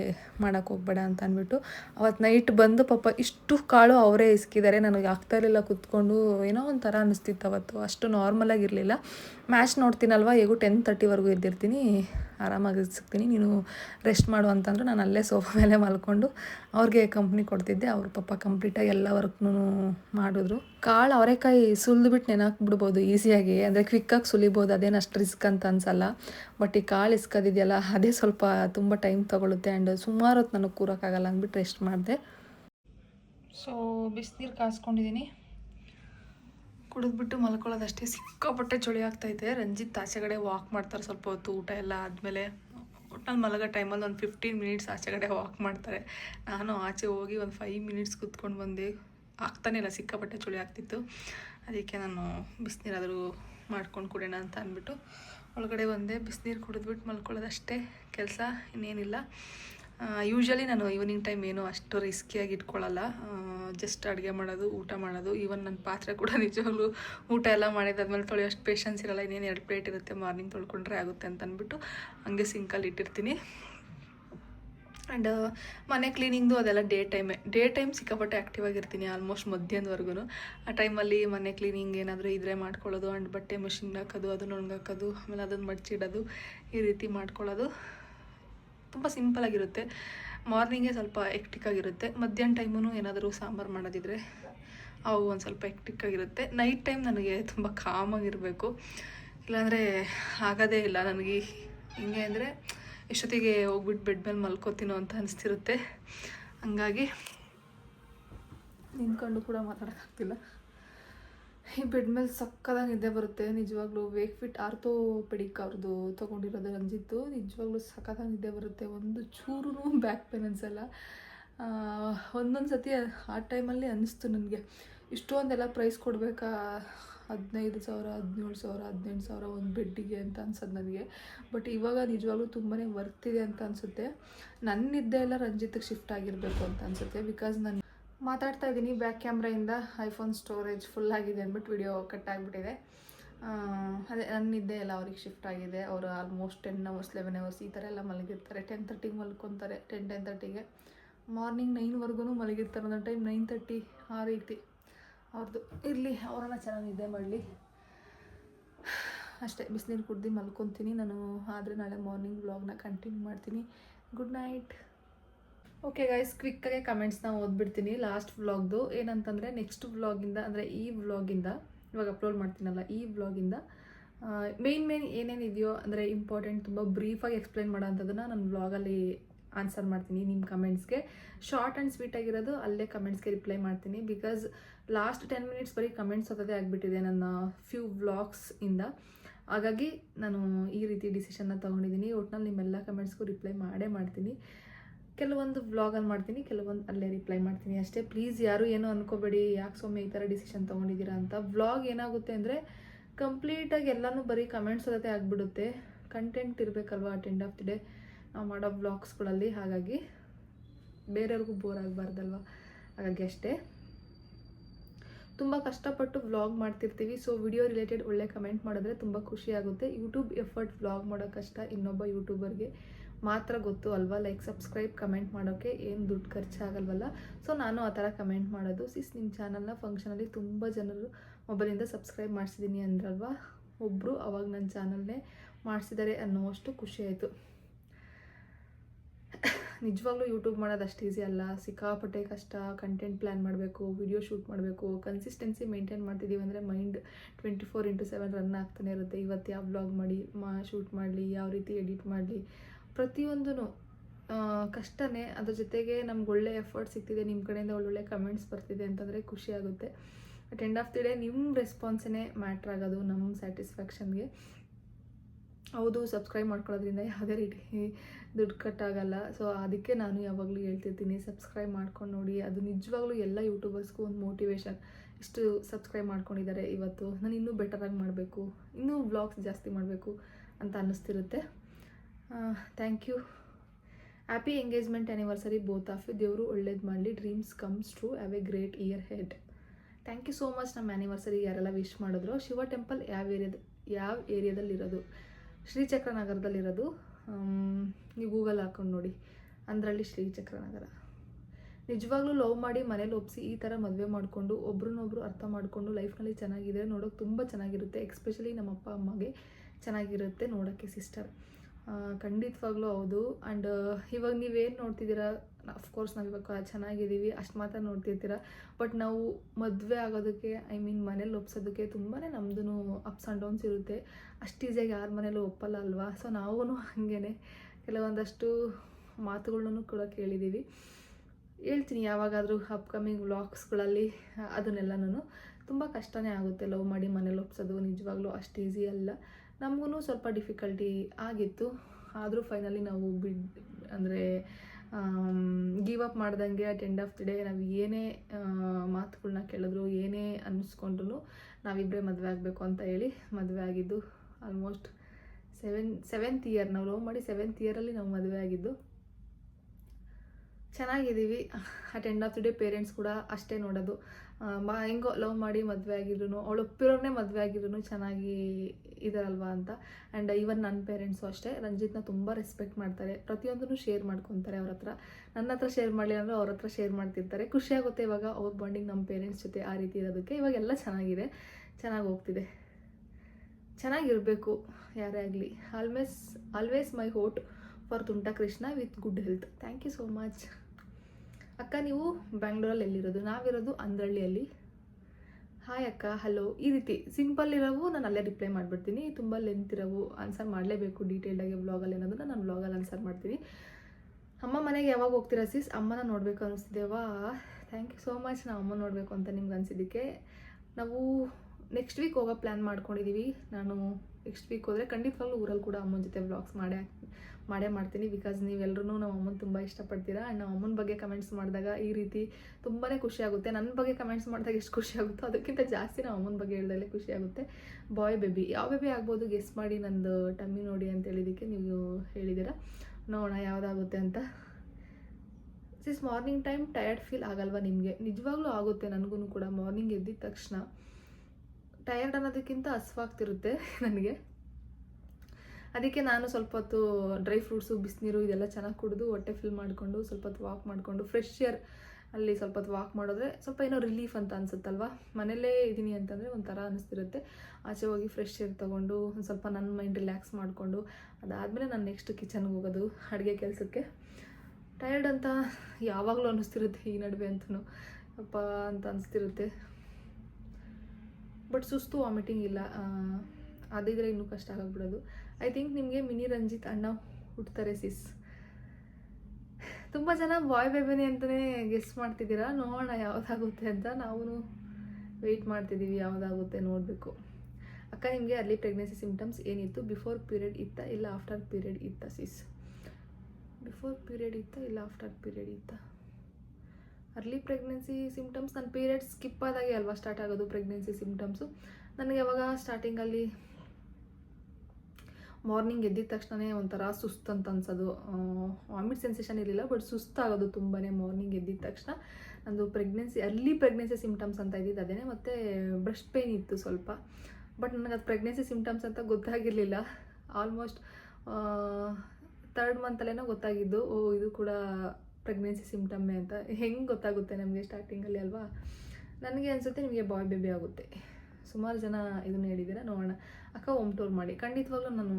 Speaker 1: ಮಾಡೋಕ್ಕೆ ಹೋಗ್ಬೇಡ ಅಂತ ಅಂದ್ಬಿಟ್ಟು. ಅವತ್ತು ನೈಟ್ ಬಂದು ಪಾಪ ಇಷ್ಟು ಕಾಳು ಅವರೇ ಇಸ್ಕಿದ್ದಾರೆ ನನಗೆ ಆಗ್ತಾ ಇರಲಿಲ್ಲ ಕುತ್ಕೊಂಡು. ಏನೋ ಒಂಥರ ಅನ್ನಿಸ್ತಿತ್ತು ಅವತ್ತು. ಅಷ್ಟು ನಾರ್ಮಲಾಗಿರಲಿಲ್ಲ ಮ್ಯಾಚ್ ನೋಡ್ತೀನಲ್ವ? ಹೇಗೂ ಟೆನ್ ತರ್ಟಿವರೆಗೂ ಇದ್ದಿರ್ತೀನಿ ಆರಾಮಾಗಿ ಸಿಗ್ತೀನಿ. ನೀನು ರೆಸ್ಟ್ ಮಾಡು ಅಂತಂದ್ರೆ ನಾನು ಅಲ್ಲೇ ಸೋಫಾ ಮೇಲೆ ಮಲ್ಕೊಂಡು ಅವ್ರಿಗೆ ಕಂಪ್ನಿ ಕೊಡ್ತಿದ್ದೆ. ಅವ್ರ ಪಾಪ ಕಂಪ್ಲೀಟಾಗಿ ಎಲ್ಲ ವರ್ಕ್ನೂ ಮಾಡಿದ್ರು. ಕಾಳು ಅವರೆಕಾಯಿ ಸುಲಿದ್ಬಿಟ್ಟು ನೆನಾಕ್ಬಿಡ್ಬೋದು ಈಸಿಯಾಗಿ ಅಂದರೆ ಕ್ವಿಕ್ಕಾಗಿ ಸುಲಿಬೋದು, ಅದೇನು ಅಷ್ಟು ರಿಸ್ಕ್ ಅಂತ ಅನ್ಸಲ್ಲ. ಬಟ್ ಈ ಕಾಳು ಇಸ್ಕೋದಿದೆಯಲ್ಲ, ಅದೇ ಸ್ವಲ್ಪ ತುಂಬ ಟೈಮ್ ತೊಗೊಳುತ್ತೆ ಆ್ಯಂಡ್ ಸುಮಾರು ಹೊತ್ತು ನನಗೆ ಕೂರೋಕ್ಕಾಗಲ್ಲ ಅಂದ್ಬಿಟ್ಟು ರೆಸ್ಟ್ ಮಾಡಿದೆ. ಸೊ ಬಿಸಿನೀರು ಕಾಸ್ಕೊಂಡಿದ್ದೀನಿ ಕುಡಿದ್ಬಿಟ್ಟು ಮಲ್ಕೊಳ್ಳೋದಷ್ಟೇ ಸಿಕ್ಕಾಪಟ್ಟೆ ಚಳಿ ಆಗ್ತೈತೆ. ರಂಜಿತ್ ಆಚೆಗಡೆ ವಾಕ್ ಮಾಡ್ತಾರೆ ಸ್ವಲ್ಪ ಹೊತ್ತು ಊಟ ಎಲ್ಲ ಆದಮೇಲೆ. ಒಟ್ನಲ್ಲಿ ಮಲಗೋ ಟೈಮಲ್ಲಿ ಒಂದು ಫಿಫ್ಟೀನ್ ಮಿನಿಟ್ಸ್ ಆಚೆಗಡೆ ವಾಕ್ ಮಾಡ್ತಾರೆ. ನಾನು ಆಚೆ ಹೋಗಿ ಒಂದು ಫೈವ್ ಮಿನಿಟ್ಸ್ ಕೂತ್ಕೊಂಡು ಬಂದೆ. ಆಗ್ತಾನೇ ಇಲ್ಲ, ಸಿಕ್ಕಾಪಟ್ಟೆ ಚಳಿ ಆಗ್ತಿತ್ತು. ಅದಕ್ಕೆ ನಾನು ಬಿಸಿನೀರಾದರೂ ಮಾಡ್ಕೊಂಡು ಕುಡಿಯೋಣ ಅಂತ ಅಂದ್ಬಿಟ್ಟು ಒಳಗಡೆ ಬಂದೆ. ಬಿಸಿನೀರು ಕುಡಿದ್ಬಿಟ್ಟು ಮಲ್ಕೊಳ್ಳೋದಷ್ಟೇ ಕೆಲಸ, ಇನ್ನೇನಿಲ್ಲ. ಯೂಶ್ವಲಿ ನಾನು ಈವ್ನಿಂಗ್ ಟೈಮ್ ಏನು ಅಷ್ಟು ರಿಸ್ಕಿಯಾಗಿ ಇಟ್ಕೊಳ್ಳಲ್ಲ ಜಸ್ಟ್ ಅಡುಗೆ ಮಾಡೋದು, ಊಟ ಮಾಡೋದು. ಈವನ್ ನನ್ನ ಪಾತ್ರೆ ಕೂಡ [LAUGHS] ನಿಜವಾಗ್ಲೂ ಊಟ ಎಲ್ಲ ಮಾಡಿದಾದ್ಮೇಲೆ ತೊಳೆಯೋಷ್ಟು ಪೇಷನ್ಸ್ ಇರಲ್ಲ. ಇನ್ನೇನು ಎರಡು ಪ್ಲೇಟ್ ಇರುತ್ತೆ ಮಾರ್ನಿಂಗ್ ತೊಳ್ಕೊಂಡ್ರೆ ಆಗುತ್ತೆ ಅಂತ ಅಂದ್ಬಿಟ್ಟು ಹಂಗೆ ಸಿಂಕಲ್ಲಿ ಇಟ್ಟಿರ್ತೀನಿ. ಆ್ಯಂಡ್ ಮನೆ ಕ್ಲೀನಿಂಗ್ದು ಅದೆಲ್ಲ ಡೇ ಟೈಮೇ ಡೇ ಟೈಮ್ ಸಿಕ್ಕಾಪಟ್ಟೆ ಆ್ಯಕ್ಟಿವ್ ಆಗಿರ್ತೀನಿ ಆಲ್ಮೋಸ್ಟ್ ಮಧ್ಯಾಹ್ನದವರೆಗು ಆ ಟೈಮಲ್ಲಿ ಮನೆ ಕ್ಲೀನಿಂಗ್ ಏನಾದರೂ ಇದ್ರೆ ಮಾಡ್ಕೊಳ್ಳೋದು ಆ್ಯಂಡ್ ಬಟ್ಟೆ ಮಷಿನ್ ಹಾಕೋದು, ಅದನ್ನು ಒಣಗಾಕೋದು, ಆಮೇಲೆ ಅದನ್ನು ಮಡಚಿಡೋದು, ಈ ರೀತಿ ಮಾಡ್ಕೊಳ್ಳೋದು. ತುಂಬ ಸಿಂಪಲಾಗಿರುತ್ತೆ ಮಾರ್ನಿಂಗೇ ಸ್ವಲ್ಪ ಎಕ್ಟಿಕ್ ಆಗಿರುತ್ತೆ. ಮಧ್ಯಾಹ್ನ ಟೈಮೂ ಏನಾದರೂ ಸಾಂಬಾರು ಮಾಡೋದಿದ್ರೆ ಅವು ಒಂದು ಸ್ವಲ್ಪ ಎಕ್ಟಿಕ್ ಆಗಿರುತ್ತೆ. ನೈಟ್ ಟೈಮ್ ನನಗೆ ತುಂಬ ಕಾಮಾಗಿರಬೇಕು ಇಲ್ಲಾಂದರೆ ಆಗೋದೇ ಇಲ್ಲ ನನಗೆ. ಹಿಂಗೆ ಅಂದರೆ ಎಷ್ಟೊತ್ತಿಗೆ ಹೋಗ್ಬಿಟ್ಟು ಬೆಡ್ ಮೇಲೆ ಮಲ್ಕೋತೀನೋ ಅಂತ ಅನಿಸ್ತಿರುತ್ತೆ. ಹಂಗಾಗಿ ನಿಂತ್ಕೊಂಡು ಕೂಡ ಮಾತಾಡೋಕ್ಕಾಗ್ತಿಲ್ಲ. ಈ ಬೆಡ್ ಮೇಲೆ ಸಕ್ಕದಾಗಿ ನಿದ್ದೆ ಬರುತ್ತೆ. ನಿಜವಾಗ್ಲೂ ವೇಕ್ ಫಿಟ್ ಆರ್ಥೋಪೆಡಿಕ್ ಅವ್ರದ್ದು ತೊಗೊಂಡಿರೋದು ರಂಜಿತ್ತು ನಿಜವಾಗ್ಲೂ ಸಕ್ಕದಾಗಿ ನಿದ್ದೆ ಬರುತ್ತೆ. ಒಂದು ಚೂರು ಬ್ಯಾಕ್ ಪೇನ್ ಅನಿಸಲ್ಲ. ಒಂದೊಂದು ಸತಿ ಆ ಟೈಮಲ್ಲಿ ಅನ್ನಿಸ್ತು ನನಗೆ. ಇಷ್ಟೊಂದೆಲ್ಲ ಪ್ರೈಸ್ ಕೊಡಬೇಕಾ? ಹದಿನೈದು ಸಾವಿರ, ಹದಿನೇಳು ಸಾವಿರ, ಹದಿನೆಂಟು ಸಾವಿರ ಒಂದು ಬೆಡ್ಡಿಗೆ ಅಂತ ಅನ್ಸೋದು ನನಗೆ. ಬಟ್ ಇವಾಗ ನಿಜವಾಗ್ಲೂ ತುಂಬಾ ವರ್ತಿದೆ ಅಂತ ಅನಿಸುತ್ತೆ. ನನ್ನ ನಿದ್ದೆ ಎಲ್ಲ ರಂಜಿತ್ಗೆ ಶಿಫ್ಟ್ ಆಗಿರಬೇಕು ಅಂತ ಅನಿಸುತ್ತೆ. ಬಿಕಾಸ್ ನಾನು ಮಾತಾಡ್ತಾ ಇದ್ದೀನಿ ಬ್ಯಾಕ್ ಕ್ಯಾಮ್ರಾಯಿಂದ ಐಫೋನ್ ಸ್ಟೋರೇಜ್ ಫುಲ್ ಆಗಿದೆ ಅಂದ್ಬಿಟ್ಟು ವಿಡಿಯೋ ಕಟ್ ಆಗಿಬಿಟ್ಟಿದೆ. ಅದೇ ನನ್ನ ನಿದ್ದೆ ಎಲ್ಲ ಅವ್ರಿಗೆ ಶಿಫ್ಟ್ ಆಗಿದೆ. ಅವರು almost ten hours eleven hours ಈ ಥರ ಎಲ್ಲ ಮಲಗಿರ್ತಾರೆ. ಟೆನ್ ತರ್ಟಿಗೆ ಮಲ್ಕೊತಾರೆ ಟೆನ್ ಟೆನ್ ತರ್ಟಿಗೆ ಮಾರ್ನಿಂಗ್ ನೈನ್ವರೆಗೂ ಮಲಗಿರ್ತಾರೆ, ಒಂದೊಂದು ಟೈಮ್ ನೈನ್ ತರ್ಟಿ ಆ ರೀತಿ ಅವ್ರದ್ದು ಇರಲಿ, ಅವರನ್ನ ಚೆನ್ನಾಗಿ ನಿದ್ದೆ ಮಾಡಲಿ. ಅಷ್ಟೇ, ಬಿಸಿನೀರು ಕುಡ್ದು ಮಲ್ಕೊತೀನಿ ನಾನು. ಆದರೆ ನಾಳೆ ಮಾರ್ನಿಂಗ್ ವ್ಲಾಗ್ನ ಕಂಟಿನ್ಯೂ ಮಾಡ್ತೀನಿ. ಗುಡ್ ನೈಟ್ ಓಕೆ ಗೈಸ್ ಕ್ವಿಕ್ಕಾಗೆ ಕಮೆಂಟ್ಸ್ನ ಓದ್ಬಿಡ್ತೀನಿ. ಲಾಸ್ಟ್ ವ್ಲಾಗ್ದು ಏನಂತಂದರೆ ನೆಕ್ಸ್ಟ್ ವ್ಲಾಗಿಂದ ಅಂದರೆ ಈ ವ್ಲಾಗಿಂದ ಇವಾಗ ಅಪ್ಲೋಡ್ ಮಾಡ್ತೀನಲ್ಲ, ಈ ವ್ಲಾಗಿಂದ ಮೇನ್ ಮೇನ್ ಏನೇನು ಇದೆಯೋ, ಅಂದರೆ ಇಂಪಾರ್ಟೆಂಟ್ ತುಂಬ ಬ್ರೀಫಾಗಿ ಎಕ್ಸ್ಪ್ಲೈನ್ ಮಾಡೋ ನಾನು ವ್ಲಾಗಲ್ಲಿ ಆನ್ಸರ್ ಮಾಡ್ತೀನಿ ನಿಮ್ಮ ಕಮೆಂಟ್ಸ್ಗೆ ಶಾರ್ಟ್ ಆ್ಯಂಡ್ ಸ್ವೀಟ್ ಆಗಿರೋದು, ಅಲ್ಲೇ ಕಮೆಂಟ್ಸ್ಗೆ ರಿಪ್ಲೈ ಮಾಡ್ತೀನಿ. ಬಿಕಾಸ್ ಲಾಸ್ಟ್ ಟೆನ್ ಮಿನಿಟ್ಸ್ ಬರೀ ಕಮೆಂಟ್ಸ್ ಓದೋದೇ ಆಗಿಬಿಟ್ಟಿದೆ ನನ್ನ ಫ್ಯೂ ವ್ಲಾಗ್ಸ್ ಇಂದ. ಹಾಗಾಗಿ ನಾನು ಈ ರೀತಿ ಡಿಸಿಷನ್ನ ತೊಗೊಂಡಿದ್ದೀನಿ. ಒಟ್ನಲ್ಲಿ ನಿಮ್ಮೆಲ್ಲ ಕಮೆಂಟ್ಸ್ಗೂ ರಿಪ್ಲೈ ಮಾಡೇ ಮಾಡ್ತೀನಿ. ಕೆಲವೊಂದು ವ್ಲಾಗಲ್ಲಿ ಮಾಡ್ತೀನಿ, ಕೆಲವೊಂದು ಅಲ್ಲೇ ರಿಪ್ಲೈ ಮಾಡ್ತೀನಿ. ಅಷ್ಟೇ ಪ್ಲೀಸ್ ಯಾರು ಏನೂ ಅನ್ಕೋಬೇಡಿ, ಯಾಕೆ ಸೊಮ್ಮೆ ಈ ಥರ ಡಿಸಿಷನ್ ತೊಗೊಂಡಿದ್ದೀರಾ ಅಂತ. ವ್ಲಾಗ್ ಏನಾಗುತ್ತೆ ಅಂದರೆ ಕಂಪ್ಲೀಟಾಗಿ ಎಲ್ಲನೂ ಬರೀ ಕಮೆಂಟ್ಸ್ ಅದೇ ಆಗಿಬಿಡುತ್ತೆ. Content ಇರಬೇಕಲ್ವಾ at end of the day ನಾವು ಮಾಡೋ ವ್ಲಾಗ್ಸ್ಗಳಲ್ಲಿ ಹಾಗಾಗಿ ಬೇರೆಯವ್ರಿಗೂ ಬೋರ್ ಆಗಬಾರ್ದಲ್ವ? ಹಾಗಾಗಿ ಅಷ್ಟೇ. ತುಂಬ ಕಷ್ಟಪಟ್ಟು ವ್ಲಾಗ್ ಮಾಡ್ತಿರ್ತೀವಿ. ಸೊ ವಿಡಿಯೋ ರಿಲೇಟೆಡ್ ಒಳ್ಳೆ ಕಮೆಂಟ್ ಮಾಡಿದ್ರೆ ತುಂಬ ಖುಷಿ ಆಗುತ್ತೆ. ಯೂಟ್ಯೂಬ್ ಎಫರ್ಟ್ ವ್ಲಾಗ್ ಮಾಡೋ ಕಷ್ಟ ಇನ್ನೊಬ್ಬ ಯೂಟ್ಯೂಬರ್ಗೆ ಮಾತ್ರ ಗೊತ್ತು ಅಲ್ವಾ? ಲೈಕ್ ಸಬ್ಸ್ಕ್ರೈಬ್ ಕಮೆಂಟ್ ಮಾಡೋಕ್ಕೆ ಏನು ದುಡ್ಡು ಖರ್ಚಾಗಲ್ವಲ್ಲ? ಸೊ ನಾನು ಆ ಥರ ಕಮೆಂಟ್ ಮಾಡೋದು. ಸಿಸ್ ನಿಮ್ಮ ಚಾನಲ್ನ ಫಂಕ್ಷನಲ್ಲಿ ತುಂಬ ಜನರು ಮೊಬೈಲಿಂದ ಸಬ್ಸ್ಕ್ರೈಬ್ ಮಾಡಿಸಿದ್ದೀನಿ ಅಂದ್ರಲ್ವಾ? ಒಬ್ಬರು ಅವಾಗ ನನ್ನ ಚಾನಲ್ನೇ ಮಾಡಿಸಿದ್ದಾರೆ ಅನ್ನೋವಷ್ಟು ಖುಷಿ ಆಯಿತು. ನಿಜವಾಗ್ಲೂ ಯೂಟ್ಯೂಬ್ ಮಾಡೋದು ಅಷ್ಟು ಈಸಿ ಅಲ್ಲ. ಸಿಕ್ಕಾಪಟ್ಟೆ ಕಷ್ಟ. ಕಂಟೆಂಟ್ ಪ್ಲ್ಯಾನ್ ಮಾಡಬೇಕು ವಿಡಿಯೋ ಶೂಟ್ ಮಾಡಬೇಕು. ಕನ್ಸಿಸ್ಟೆನ್ಸಿ ಮೇಂಟೈನ್ ಮಾಡ್ತಿದ್ದೀವಿ ಅಂದರೆ mind twenty four into seven run ಆಗ್ತಾನೆ ಇರುತ್ತೆ. ಇವತ್ತು ಯಾವ ಬ್ಲಾಗ್ ಮಾಡಿ, ಮಾ ಶೂಟ್ ಮಾಡಲಿ, ಯಾವ ರೀತಿ ಎಡಿಟ್ ಮಾಡಲಿ ಪ್ರತಿಯೊಂದೂ ಕಷ್ಟನೇ, ಅದ್ರ ಜೊತೆಗೆ ನಮ್ಗೆ ಒಳ್ಳೆ ಎಫರ್ಟ್ ಸಿಗ್ತಿದೆ ನಿಮ್ಮ ಕಡೆಯಿಂದ ಒಳ್ಳೊಳ್ಳೆ ಕಮೆಂಟ್ಸ್ ಬರ್ತಿದೆ ಅಂತಂದರೆ ಖುಷಿ ಆಗುತ್ತೆ. At end of the day ನಿಮ್ಮ ರೆಸ್ಪಾನ್ಸೇ ಮ್ಯಾಟ್ರ್ ಆಗೋದು ನಮ್ಮ ಸ್ಯಾಟಿಸ್ಫ್ಯಾಕ್ಷನ್ಗೆ ಹೌದು ಸಬ್ಸ್ಕ್ರೈಬ್ ಮಾಡ್ಕೊಳ್ಳೋದ್ರಿಂದ ಯಾವುದೇ ರೀತಿ ದುಡ್ಡು ಕಟ್ಟಾಗಲ್ಲ. ಸೊ ಅದಕ್ಕೆ ನಾನು ಯಾವಾಗಲೂ ಹೇಳ್ತಿರ್ತೀನಿ ಸಬ್ಸ್ಕ್ರೈಬ್ ಮಾಡ್ಕೊಂಡು ನೋಡಿ. ಅದು ನಿಜವಾಗ್ಲೂ ಎಲ್ಲ ಯೂಟ್ಯೂಬರ್ಸ್ಗೂ ಒಂದು ಮೋಟಿವೇಶನ್ ಇಷ್ಟು ಸಬ್ಸ್ಕ್ರೈಬ್ ಮಾಡ್ಕೊಂಡಿದ್ದಾರೆ. ಇವತ್ತು ನಾನು ಇನ್ನೂ ಬೆಟರಾಗಿ ಮಾಡಬೇಕು, ಇನ್ನೂ ವ್ಲಾಗ್ಸ್ ಜಾಸ್ತಿ ಮಾಡಬೇಕು ಅಂತ ಅನ್ನಿಸ್ತಿರುತ್ತೆ. Thank you happy engagement anniversary both of you ದೇವರು ಒಳ್ಳೇದು ಮಾಡಲಿ. Dreams comes true have a great year ahead thank you so much ನಮ್ಮ ಆ್ಯನಿವರ್ಸರಿ ಯಾರೆಲ್ಲ ವಿಶ್ ಮಾಡಿದ್ರು. ಶಿವ ಟೆಂಪಲ್ ಯಾವ ಏರಿಯಾದ ಯಾವ ಏರಿಯಾದಲ್ಲಿರೋದು ಶ್ರೀಚಕ್ರ ನಗರದಲ್ಲಿರೋದು. ನೀವು ಗೂಗಲ್ ಹಾಕೊಂಡು ನೋಡಿ. ಅಂದ್ರಲ್ಲಿ ಶ್ರೀಚಕ್ರ ನಗರ. ನಿಜವಾಗ್ಲೂ ಲವ್ ಮಾಡಿ ಮನೇಲಿ ಒಪ್ಪಿಸಿ ಈ ಥರ ಮದುವೆ ಮಾಡಿಕೊಂಡು ಒಬ್ರನ್ನೊಬ್ರು ಅರ್ಥ ಮಾಡಿಕೊಂಡು ಲೈಫ್ನಲ್ಲಿ ಚೆನ್ನಾಗಿದ್ರೆ ನೋಡೋಕೆ ತುಂಬ ಚೆನ್ನಾಗಿರುತ್ತೆ ಎಕ್ಸ್ಪೆಷಲಿ ನಮ್ಮ ಅಪ್ಪ ಅಮ್ಮಗೆ ಚೆನ್ನಾಗಿರುತ್ತೆ ನೋಡೋಕ್ಕೆ ಸಿಸ್ಟರ್ ಖಂಡಿತವಾಗ್ಲೂ ಹೌದು. ಆ್ಯಂಡ್ ಇವಾಗ ನೀವೇನು ನೋಡ್ತಿದ್ದೀರಾ? ಅಫ್ಕೋರ್ಸ್ ನಾವು ಇವಾಗ ಚೆನ್ನಾಗಿದ್ದೀವಿ, ಅಷ್ಟು ಮಾತ್ರ ನೋಡ್ತಿರ್ತೀರ. ಬಟ್ ನಾವು ಮದುವೆ ಆಗೋದಕ್ಕೆ ಐ ಮೀನ್ ಮನೇಲಿ ಒಪ್ಸೋದಕ್ಕೆ ತುಂಬಾ ನಮ್ಮದು ಅಪ್ಸ್ ಆ್ಯಂಡ್ ಡೌನ್ಸ್ ಇರುತ್ತೆ. ಅಷ್ಟು ಈಸಿಯಾಗಿ ಯಾರ ಮನೇಲೂ ಒಪ್ಪಲ್ಲ ಅಲ್ವಾ? ಸೊ ನಾವೂ ಹಾಗೇ ಕೆಲವೊಂದಷ್ಟು ಮಾತುಗಳನ್ನು ಕೂಡ ಕೇಳಿದ್ದೀವಿ. ಹೇಳ್ತೀನಿ ಯಾವಾಗಾದರೂ ಅಪ್ಕಮಿಂಗ್ ವ್ಲಾಗ್ಸ್ಗಳಲ್ಲಿ ನಾನು ತುಂಬ ಕಷ್ಟನೇ ಆಗುತ್ತೆ ಲವ್ ಮಾಡಿ ಮನೇಲಿ ಒಪ್ಸೋದು, ನಿಜವಾಗ್ಲೂ ಅಷ್ಟು ಈಸಿ ಅಲ್ಲ. ನಮಗೂ ಸ್ವಲ್ಪ ಡಿಫಿಕಲ್ಟಿ ಆಗಿತ್ತು. ಆದರೂ ಫೈನಲಿ ನಾವು ಬಿಡ್, ಅಂದರೆ ಗೀವ್ ಅಪ್ ಮಾಡ್ದಂಗೆ at end of the day ನಾವು ಏನೇ ಮಾತುಗಳನ್ನ ಕೇಳಿದ್ರು, ಏನೇ ಅನ್ನಿಸ್ಕೊಂಡ್ರು ನಾವಿಬ್ಬರೇ ಮದುವೆ ಆಗಬೇಕು ಅಂತ ಹೇಳಿ ಮದುವೆ ಆಗಿದ್ದು ಆಲ್ಮೋಸ್ಟ್ ಸೆವೆನ್ ಸೆವೆಂತ್ ಇಯರ್ ನಾವು ಲವ್ ಮಾಡಿ ಸೆವೆಂತ್ ಇಯರಲ್ಲಿ ನಾವು ಮದುವೆ ಆಗಿದ್ದು. ಚೆನ್ನಾಗಿದ್ದೀವಿ. At end of the day parents ಕೂಡ ಅಷ್ಟೇ ನೋಡೋದು. ಮಾ, ಹೆಂಗೋ ಲವ್ ಮಾಡಿ ಮದುವೆ ಆಗಿದ್ರು ಅವಳು ಒಪ್ಪಿರೋನೇ ಮದುವೆ ಆಗಿದ್ರು ಚೆನ್ನಾಗಿ ಇದಾರಲ್ವಾ ಅಂತ. ಆ್ಯಂಡ್ ಈವನ್ ನನ್ನ ಪೇರೆಂಟ್ಸು ಅಷ್ಟೇ, ರಂಜಿತ್ನ ತುಂಬ ರೆಸ್ಪೆಕ್ಟ್ ಮಾಡ್ತಾರೆ. ಪ್ರತಿಯೊಂದನ್ನು ಶೇರ್ ಮಾಡ್ಕೊತಾರೆ ಅವ್ರ ಹತ್ರ. ನನ್ನ ಹತ್ರ ಶೇರ್ ಮಾಡಲಿಲ್ಲ ಅಂದರೆ ಅವ್ರ ಹತ್ರ ಶೇರ್ ಮಾಡ್ತಿರ್ತಾರೆ. ಖುಷಿ ಆಗುತ್ತೆ ಇವಾಗ ಅವ್ರ ಬಾಂಡಿಂಗ್ ನಮ್ಮ ಪೇರೆಂಟ್ಸ್ ಜೊತೆ ಆ ರೀತಿ ಇರೋದಕ್ಕೆ. ಇವಾಗೆಲ್ಲ ಚೆನ್ನಾಗಿದೆ. ಚೆನ್ನಾಗಿ ಹೋಗ್ತಿದೆ. ಚೆನ್ನಾಗಿರಬೇಕು, ಯಾರೇ ಆಗಲಿ. Always always my vote for ತುಂಟ Krishna with good health thank you so much ಅಕ್ಕ, ನೀವು ಬ್ಯಾಂಗ್ಳೂರಲ್ಲಿ ಎಲ್ಲಿರೋದು ನಾವಿರೋದು ಅಂದ್ರಳ್ಳಿಯಲ್ಲಿ. ಹಾಯ್ ಅಕ್ಕ ಹಲೋ ಈ ರೀತಿ ಸಿಂಪಲ್ ಇರೋವು ನಾನು ಅಲ್ಲೇ ರಿಪ್ಲೈ ಮಾಡಿಬಿಡ್ತೀನಿ. ತುಂಬ ಲೆಂತ್ ಇರೋವು ಆನ್ಸರ್ ಮಾಡಲೇಬೇಕು ಡೀಟೇಲ್ಡಾಗಿ ವ್ಲಾಗಲ್ಲಿ ಅನ್ನೋದನ್ನ ನಾನು ವ್ಲಾಗಲ್ಲಿ ಆನ್ಸರ್ ಮಾಡ್ತೀನಿ. ಅಮ್ಮ ಮನೆಗೆ ಯಾವಾಗ ಹೋಗ್ತೀರಾ ಸಿಸ್ ಅಮ್ಮನ ನೋಡಬೇಕು ಅನಿಸ್ತಿದ್ದೇವಾ ಥ್ಯಾಂಕ್ ಯು ಸೋ ಮಚ್ ನಾವು ಅಮ್ಮ ನೋಡಬೇಕು ಅಂತ ನಿಮ್ಗೆ ಅನಿಸಿದ್ದಕ್ಕೆ. ನಾವು ನೆಕ್ಸ್ಟ್ ವೀಕ್ ಹೋಗೋ ಪ್ಲ್ಯಾನ್ ಮಾಡ್ಕೊಂಡಿದ್ದೀವಿ ನಾನು ನೆಕ್ಸ್ಟ್ ವೀಕ್ ಹೋದರೆ ಖಂಡಿತವಾಗ್ಲೂ ಊರಲ್ಲಿ ಕೂಡ ಅಮ್ಮನ ಜೊತೆ ವ್ಲಾಗ್ಸ್ ಮಾಡೇ ಮಾಡೇ ಮಾಡ್ತೀನಿ ಬಿಕಾಸ್ ನೀವೆಲ್ಲರೂ ನಮ್ಮ ಅಮ್ಮನ ತುಂಬ ಇಷ್ಟಪಡ್ತೀರಾ. ಆ್ಯಂಡ್ ನಮ್ಮ ಅಮ್ಮನ ಬಗ್ಗೆ ಕಮೆಂಟ್ಸ್ ಮಾಡಿದಾಗ ಈ ರೀತಿ ತುಂಬಾ ಖುಷಿ ಆಗುತ್ತೆ. ನನ್ನ ಬಗ್ಗೆ ಕಮೆಂಟ್ಸ್ ಮಾಡಿದಾಗ ಎಷ್ಟು ಖುಷಿ ಆಗುತ್ತೋ ಅದಕ್ಕಿಂತ ಜಾಸ್ತಿ ನಮ್ಮ ಅಮ್ಮನ ಬಗ್ಗೆ ಹೇಳ್ದಾಗಲೇ ಖುಷಿ ಆಗುತ್ತೆ. ಬಾಯ್ ಬೇಬಿ ಯಾವ ಬೇಬಿ ಆಗ್ಬೋದು ಗೆಸ್ ಮಾಡಿ ನಂದು ಟಮ್ಮಿ ನೋಡಿ ಅಂತ ಹೇಳಿದ್ದಕ್ಕೆ ನೀವು ಹೇಳಿದ್ದೀರಾ? ನೋಡೋಣ ಯಾವುದಾಗುತ್ತೆ ಅಂತ. Sis morning time tired feel ಆಗಲ್ವಾ ನಿಮಗೆ? ನಿಜವಾಗ್ಲೂ ಆಗುತ್ತೆ ನನಗೂ ಕೂಡ. ಮಾರ್ನಿಂಗ್ ಎದ್ದಿದ ತಕ್ಷಣ ಟಯರ್ಡ್ ಅನ್ನೋದಕ್ಕಿಂತ ಹಸ್ವಾಗ್ತಿರುತ್ತೆ [LAUGHS] ನನಗೆ. ಅದಕ್ಕೆ ನಾನು ಸ್ವಲ್ಪ ಹೊತ್ತು ಡ್ರೈ ಫ್ರೂಟ್ಸು, ಬಿಸಿನೀರು ಇದೆಲ್ಲ ಚೆನ್ನಾಗಿ ಕುಡಿದು ಹೊಟ್ಟೆ ಫಿಲ್ ಮಾಡಿಕೊಂಡು ಸ್ವಲ್ಪ ಹೊತ್ತು ವಾಕ್ ಮಾಡಿಕೊಂಡು ಫ್ರೆಶ್ ಏರ್ ಅಲ್ಲಿ ಸ್ವಲ್ಪ ಹೊತ್ತು ವಾಕ್ ಮಾಡಿದ್ರೆ ಸ್ವಲ್ಪ ಏನೋ ರಿಲೀಫ್ ಅಂತ ಅನ್ಸುತ್ತಲ್ವಾ? ಮನೇಲೇ ಇದ್ದೀನಿ ಅಂತಂದರೆ ಒಂಥರ ಅನಿಸ್ತಿರುತ್ತೆ. ಆಚೆ ಹೋಗಿ ಫ್ರೆಶ್ ಏರ್ ತೊಗೊಂಡು ಒಂದು ಸ್ವಲ್ಪ ನನ್ನ ಮೈಂಡ್ ರಿಲ್ಯಾಕ್ಸ್ ಮಾಡಿಕೊಂಡು ಅದಾದಮೇಲೆ ನಾನು ನೆಕ್ಸ್ಟ್ ಕಿಚನ್ಗೆ ಹೋಗೋದು, ಅಡುಗೆ ಕೆಲಸಕ್ಕೆ. ಟಯರ್ಡ್ ಅಂತ ಯಾವಾಗಲೂ ಅನ್ನಿಸ್ತಿರುತ್ತೆ ಈ ನಡುವೆ ಅಂತಲೂ ಅಪ್ಪ ಅಂತ ಅನಿಸ್ತಿರುತ್ತೆ. ಬಟ್ ಸುಸ್ತು ವಾಮಿಟಿಂಗ್ ಇಲ್ಲ. ಅದಿದ್ರೆ ಇನ್ನೂ ಕಷ್ಟ ಆಗಿಬಿಡೋದು. ಐ ಥಿಂಕ್ ನಿಮಗೆ ಮಿನಿ ರಂಜಿತ್ ಅಣ್ಣ ಹುಡ್ತಾರೆ ಸಿಸ್ ತುಂಬ ಜನ ಬಾಯ್ ಬೇಬಿನಿ ಅಂತಲೇ ಗೆಸ್ ಮಾಡ್ತಿದ್ದೀರಾ? ನೋಡೋಣ ಯಾವುದಾಗುತ್ತೆ ಅಂತ. ನಾವು ವೆಯ್ಟ್ ಮಾಡ್ತಿದ್ದೀವಿ ಯಾವುದಾಗುತ್ತೆ ನೋಡಬೇಕು. ಅಕ್ಕ, ನಿಮಗೆ ಅರ್ಲಿ ಪ್ರೆಗ್ನೆನ್ಸಿ ಸಿಮ್ಟಮ್ಸ್ ಏನಿತ್ತು? ಬಿಫೋರ್ ಪೀರಿಯಡ್ ಇತ್ತಾ ಇಲ್ಲ ಆಫ್ಟರ್ ಪೀರಿಯಡ್ ಇತ್ತಾ ಸಿಸ್ ಬಿಫೋರ್ ಪೀರಿಯಡ್ ಇತ್ತಾ ಇಲ್ಲ ಆಫ್ಟರ್ ಪೀರಿಯಡ್ ಇತ್ತಾ? ಅರ್ಲಿ ಪ್ರೆಗ್ನೆನ್ಸಿ ಸಿಮ್ಟಮ್ಸ್ ನನ್ನ ಪೀರಿಯಡ್ ಸ್ಕಿಪ್ ಆದಾಗೆ ಅಲ್ವಾ ಸ್ಟಾರ್ಟ್ ಆಗೋದು ಪ್ರೆಗ್ನೆನ್ಸಿ ಸಿಮ್ಟಮ್ಸು ನನಗೆ ಯಾವಾಗ ಸ್ಟಾರ್ಟಿಂಗಲ್ಲಿ ಮಾರ್ನಿಂಗ್ ಎದ್ದಿದ ತಕ್ಷಣವೇ ಒಂಥರ ಸುಸ್ತು ಅಂತ ಅನ್ಸೋದು. ವಾಮಿಟ್ ಸೆನ್ಸೇಷನ್ ಇರಲಿಲ್ಲ, ಬಟ್ ಸುಸ್ತಾಗೋದು ತುಂಬಾ ಮಾರ್ನಿಂಗ್ ಎದ್ದಿದ ತಕ್ಷಣ. ನಂದು ಪ್ರೆಗ್ನೆನ್ಸಿ, ಅರ್ಲಿ ಪ್ರೆಗ್ನೆನ್ಸಿ ಸಿಮ್ಟಮ್ಸ್ ಅಂತ ಇದ್ದಿದ್ದು ಅದೇ ಮತ್ತು ಬ್ರೆಸ್ಟ್ ಪೇಯ್ನ್ ಇತ್ತು ಸ್ವಲ್ಪ. ಬಟ್ ನನಗೆ ಅದು ಪ್ರೆಗ್ನೆನ್ಸಿ ಸಿಮ್ಟಮ್ಸ್ ಅಂತ ಗೊತ್ತಾಗಿರಲಿಲ್ಲ. ಆಲ್ಮೋಸ್ಟ್ ತರ್ಡ್ ಮಂತಲ್ಲೇನೋ ಗೊತ್ತಾಗಿದ್ದು, ಓ, ಇದು ಕೂಡ ಪ್ರೆಗ್ನೆನ್ಸಿ ಸಿಮ್ಟಮ್ಮೆ ಅಂತ. ಹೆಂಗೆ ಗೊತ್ತಾಗುತ್ತೆ ನಮಗೆ ಸ್ಟಾರ್ಟಿಂಗಲ್ಲಿ ಅಲ್ವಾ? ನನಗೆ ಅನಿಸುತ್ತೆ ನಿಮಗೆ ಬಾಯ್ ಬೇಬಿ ಆಗುತ್ತೆ. ಸುಮಾರು ಜನ ಇದನ್ನು ಹೇಳಿದ್ದೀರಾ, ನೋಡೋಣ. ಅಕ್ಕ, ಹೋಮ್ ಟೂರ್ ಮಾಡಿ. ಖಂಡಿತವಾಗ್ಲೂ ನಾನು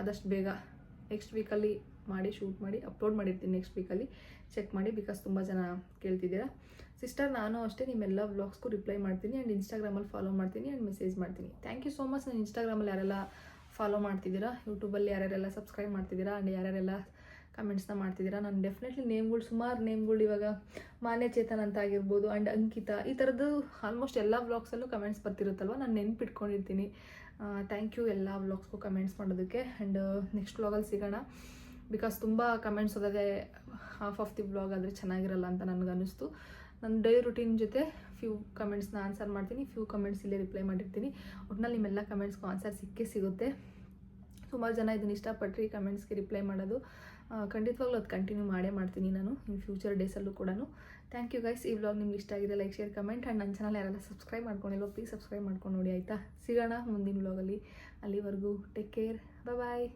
Speaker 1: ಆದಷ್ಟು ಬೇಗ ನೆಕ್ಸ್ಟ್ ವೀಕಲ್ಲಿ ಮಾಡಿ ಶೂಟ್ ಮಾಡಿ ಅಪ್ಲೋಡ್ ಮಾಡಿರ್ತೀನಿ ನೆಕ್ಸ್ಟ್ ವೀಕಲ್ಲಿ ಚೆಕ್ ಮಾಡಿ ಬಿಕಾಸ್ ತುಂಬ ಜನ ಕೇಳ್ತಿದ್ದೀರಾ. ಸಿಸ್ಟರ್ ನಾನು ಅಷ್ಟೇ ನಿಮ್ಮೆಲ್ಲ ವ್ಲಾಗ್ಸ್ಗೂ ರಿಪ್ಲೈ ಮಾಡ್ತೀನಿ ಆ್ಯಂಡ್ ಇನ್ಸ್ಟಾಗ್ರಾಮಲ್ಲಿ ಫಾಲೋ ಮಾಡ್ತೀನಿ ಆ್ಯಂಡ್ ಮೆಸೇಜ್ ಮಾಡ್ತೀನಿ. ಥ್ಯಾಂಕ್ ಯು ಸೋ ಮಚ್ ನಾನು ಇನ್ಸ್ಟಾಗ್ರಾಮಲ್ಲಿ ಯಾರೆಲ್ಲ ಫಾಲೋ ಮಾಡ್ತಿದ್ದೀರಾ ಯೂಟ್ಯೂಬಲ್ಲಿ ಯಾರ್ಯಾರೆಲ್ಲ ಸಬ್ಸ್ಕ್ರೈಬ್ ಮಾಡ್ತಿದ್ದೀರಾ ಆ್ಯಂಡ್ ಯಾರ್ಯಾರೆಲ್ಲ ಕಮೆಂಟ್ಸ್ನ ಮಾಡ್ತಿದ್ದೀರಾ? ನಾನು ಡೆಫಿನೆಟ್ಲಿ ನೇಮ್ಗಳು ಸುಮಾರು ನೇಮ್ಗಳು ಇವಾಗ ಮಾನ್ಯ ಚೇತನ್ ಅಂತ ಆಗಿರ್ಬೋದು ಆ್ಯಂಡ್ ಅಂಕಿತಾ, ಈ ಥರದ್ದು ಆಲ್ಮೋಸ್ಟ್ ಎಲ್ಲ ವ್ಲಾಗ್ಸಲ್ಲೂ ಕಮೆಂಟ್ಸ್ ಬರ್ತಿರುತ್ತಲ್ವ? ನಾನು ನೆನ್ಪಿಟ್ಕೊಂಡಿರ್ತೀನಿ. ಥ್ಯಾಂಕ್ ಯು ಎಲ್ಲ ವ್ಲಾಗ್ಸ್ಗೂ ಕಮೆಂಟ್ಸ್ ಮಾಡೋದಕ್ಕೆ. ಆ್ಯಂಡ್ ನೆಕ್ಸ್ಟ್ ವ್ಲಾಗಲ್ಲಿ ಸಿಗೋಣ. ಬಿಕಾಸ್ ತುಂಬ ಕಮೆಂಟ್ಸ್ ಓದೋದೇ ಹಾಫ್ ಆಫ್ ದಿ ವ್ಲಾಗ್ ಆದರೆ ಚೆನ್ನಾಗಿರಲ್ಲ ಅಂತ ನನಗನ್ನಿಸ್ತು. ನನ್ನ ಡೇ ರುಟೀನ್ ಜೊತೆ ಫ್ಯೂ ಕಮೆಂಟ್ಸ್ನ ಆನ್ಸರ್ ಮಾಡ್ತೀನಿ. ಫ್ಯೂ ಕಮೆಂಟ್ಸ್ ಇಲ್ಲೇ ರಿಪ್ಲೈ ಮಾಡಿರ್ತೀನಿ. ಒಟ್ನಲ್ಲಿ ನಿಮ್ಮೆಲ್ಲ ಕಮೆಂಟ್ಸ್ಗೂ ಆನ್ಸರ್ ಸಿಕ್ಕೇ ಸಿಗುತ್ತೆ. ಸುಮಾರು ಜನ ಇದನ್ನು ಇಷ್ಟಪಟ್ಟರೆ ಕಮೆಂಟ್ಸ್ಗೆ ರಿಪ್ಲೈ ಮಾಡೋದು. ಖಂಡಿತವಾಗ್ಲೂ ಅದು ಕಂಟಿನ್ಯೂ ಮಾಡೇ ಮಾಡ್ತೀನಿ ನಾನು, ಇನ್ ಫ್ಯೂಚರ್ ಡೇಸಲ್ಲೂ ಕೂಡ ಥ್ಯಾಂಕ್ ಯು ಗೈಸ್ ಈ ವ್ಲಾಗ್ ನಿಮ್ಗೆ ಇಷ್ಟ ಆಗಿದೆ ಲೈಕ್ ಶೇರ್ ಕಮೆಂಟ್ ಆ್ಯಂಡ್ ನನ್ನ ಚಾನಲ್ ಯಾರೆಲ್ಲ ಸಬ್ಸ್ಕ್ರೈಬ್ ಮಾಡ್ಕೊಂಡಿಲ್ವ ಪ್ಲೀಸ್ ಸಬ್ಸ್ಕ್ರೈಬ್ ಮಾಡ್ಕೊಂಡು ನೋಡಿ, ಆಯಿತಾ? ಸಿಗೋಣ ಮುಂದಿನ ವ್ಲಾಗಲ್ಲಿ ಅಲ್ಲಿವರೆಗೂ ಟೇಕ್ ಕೇರ್ ಬಾಯ್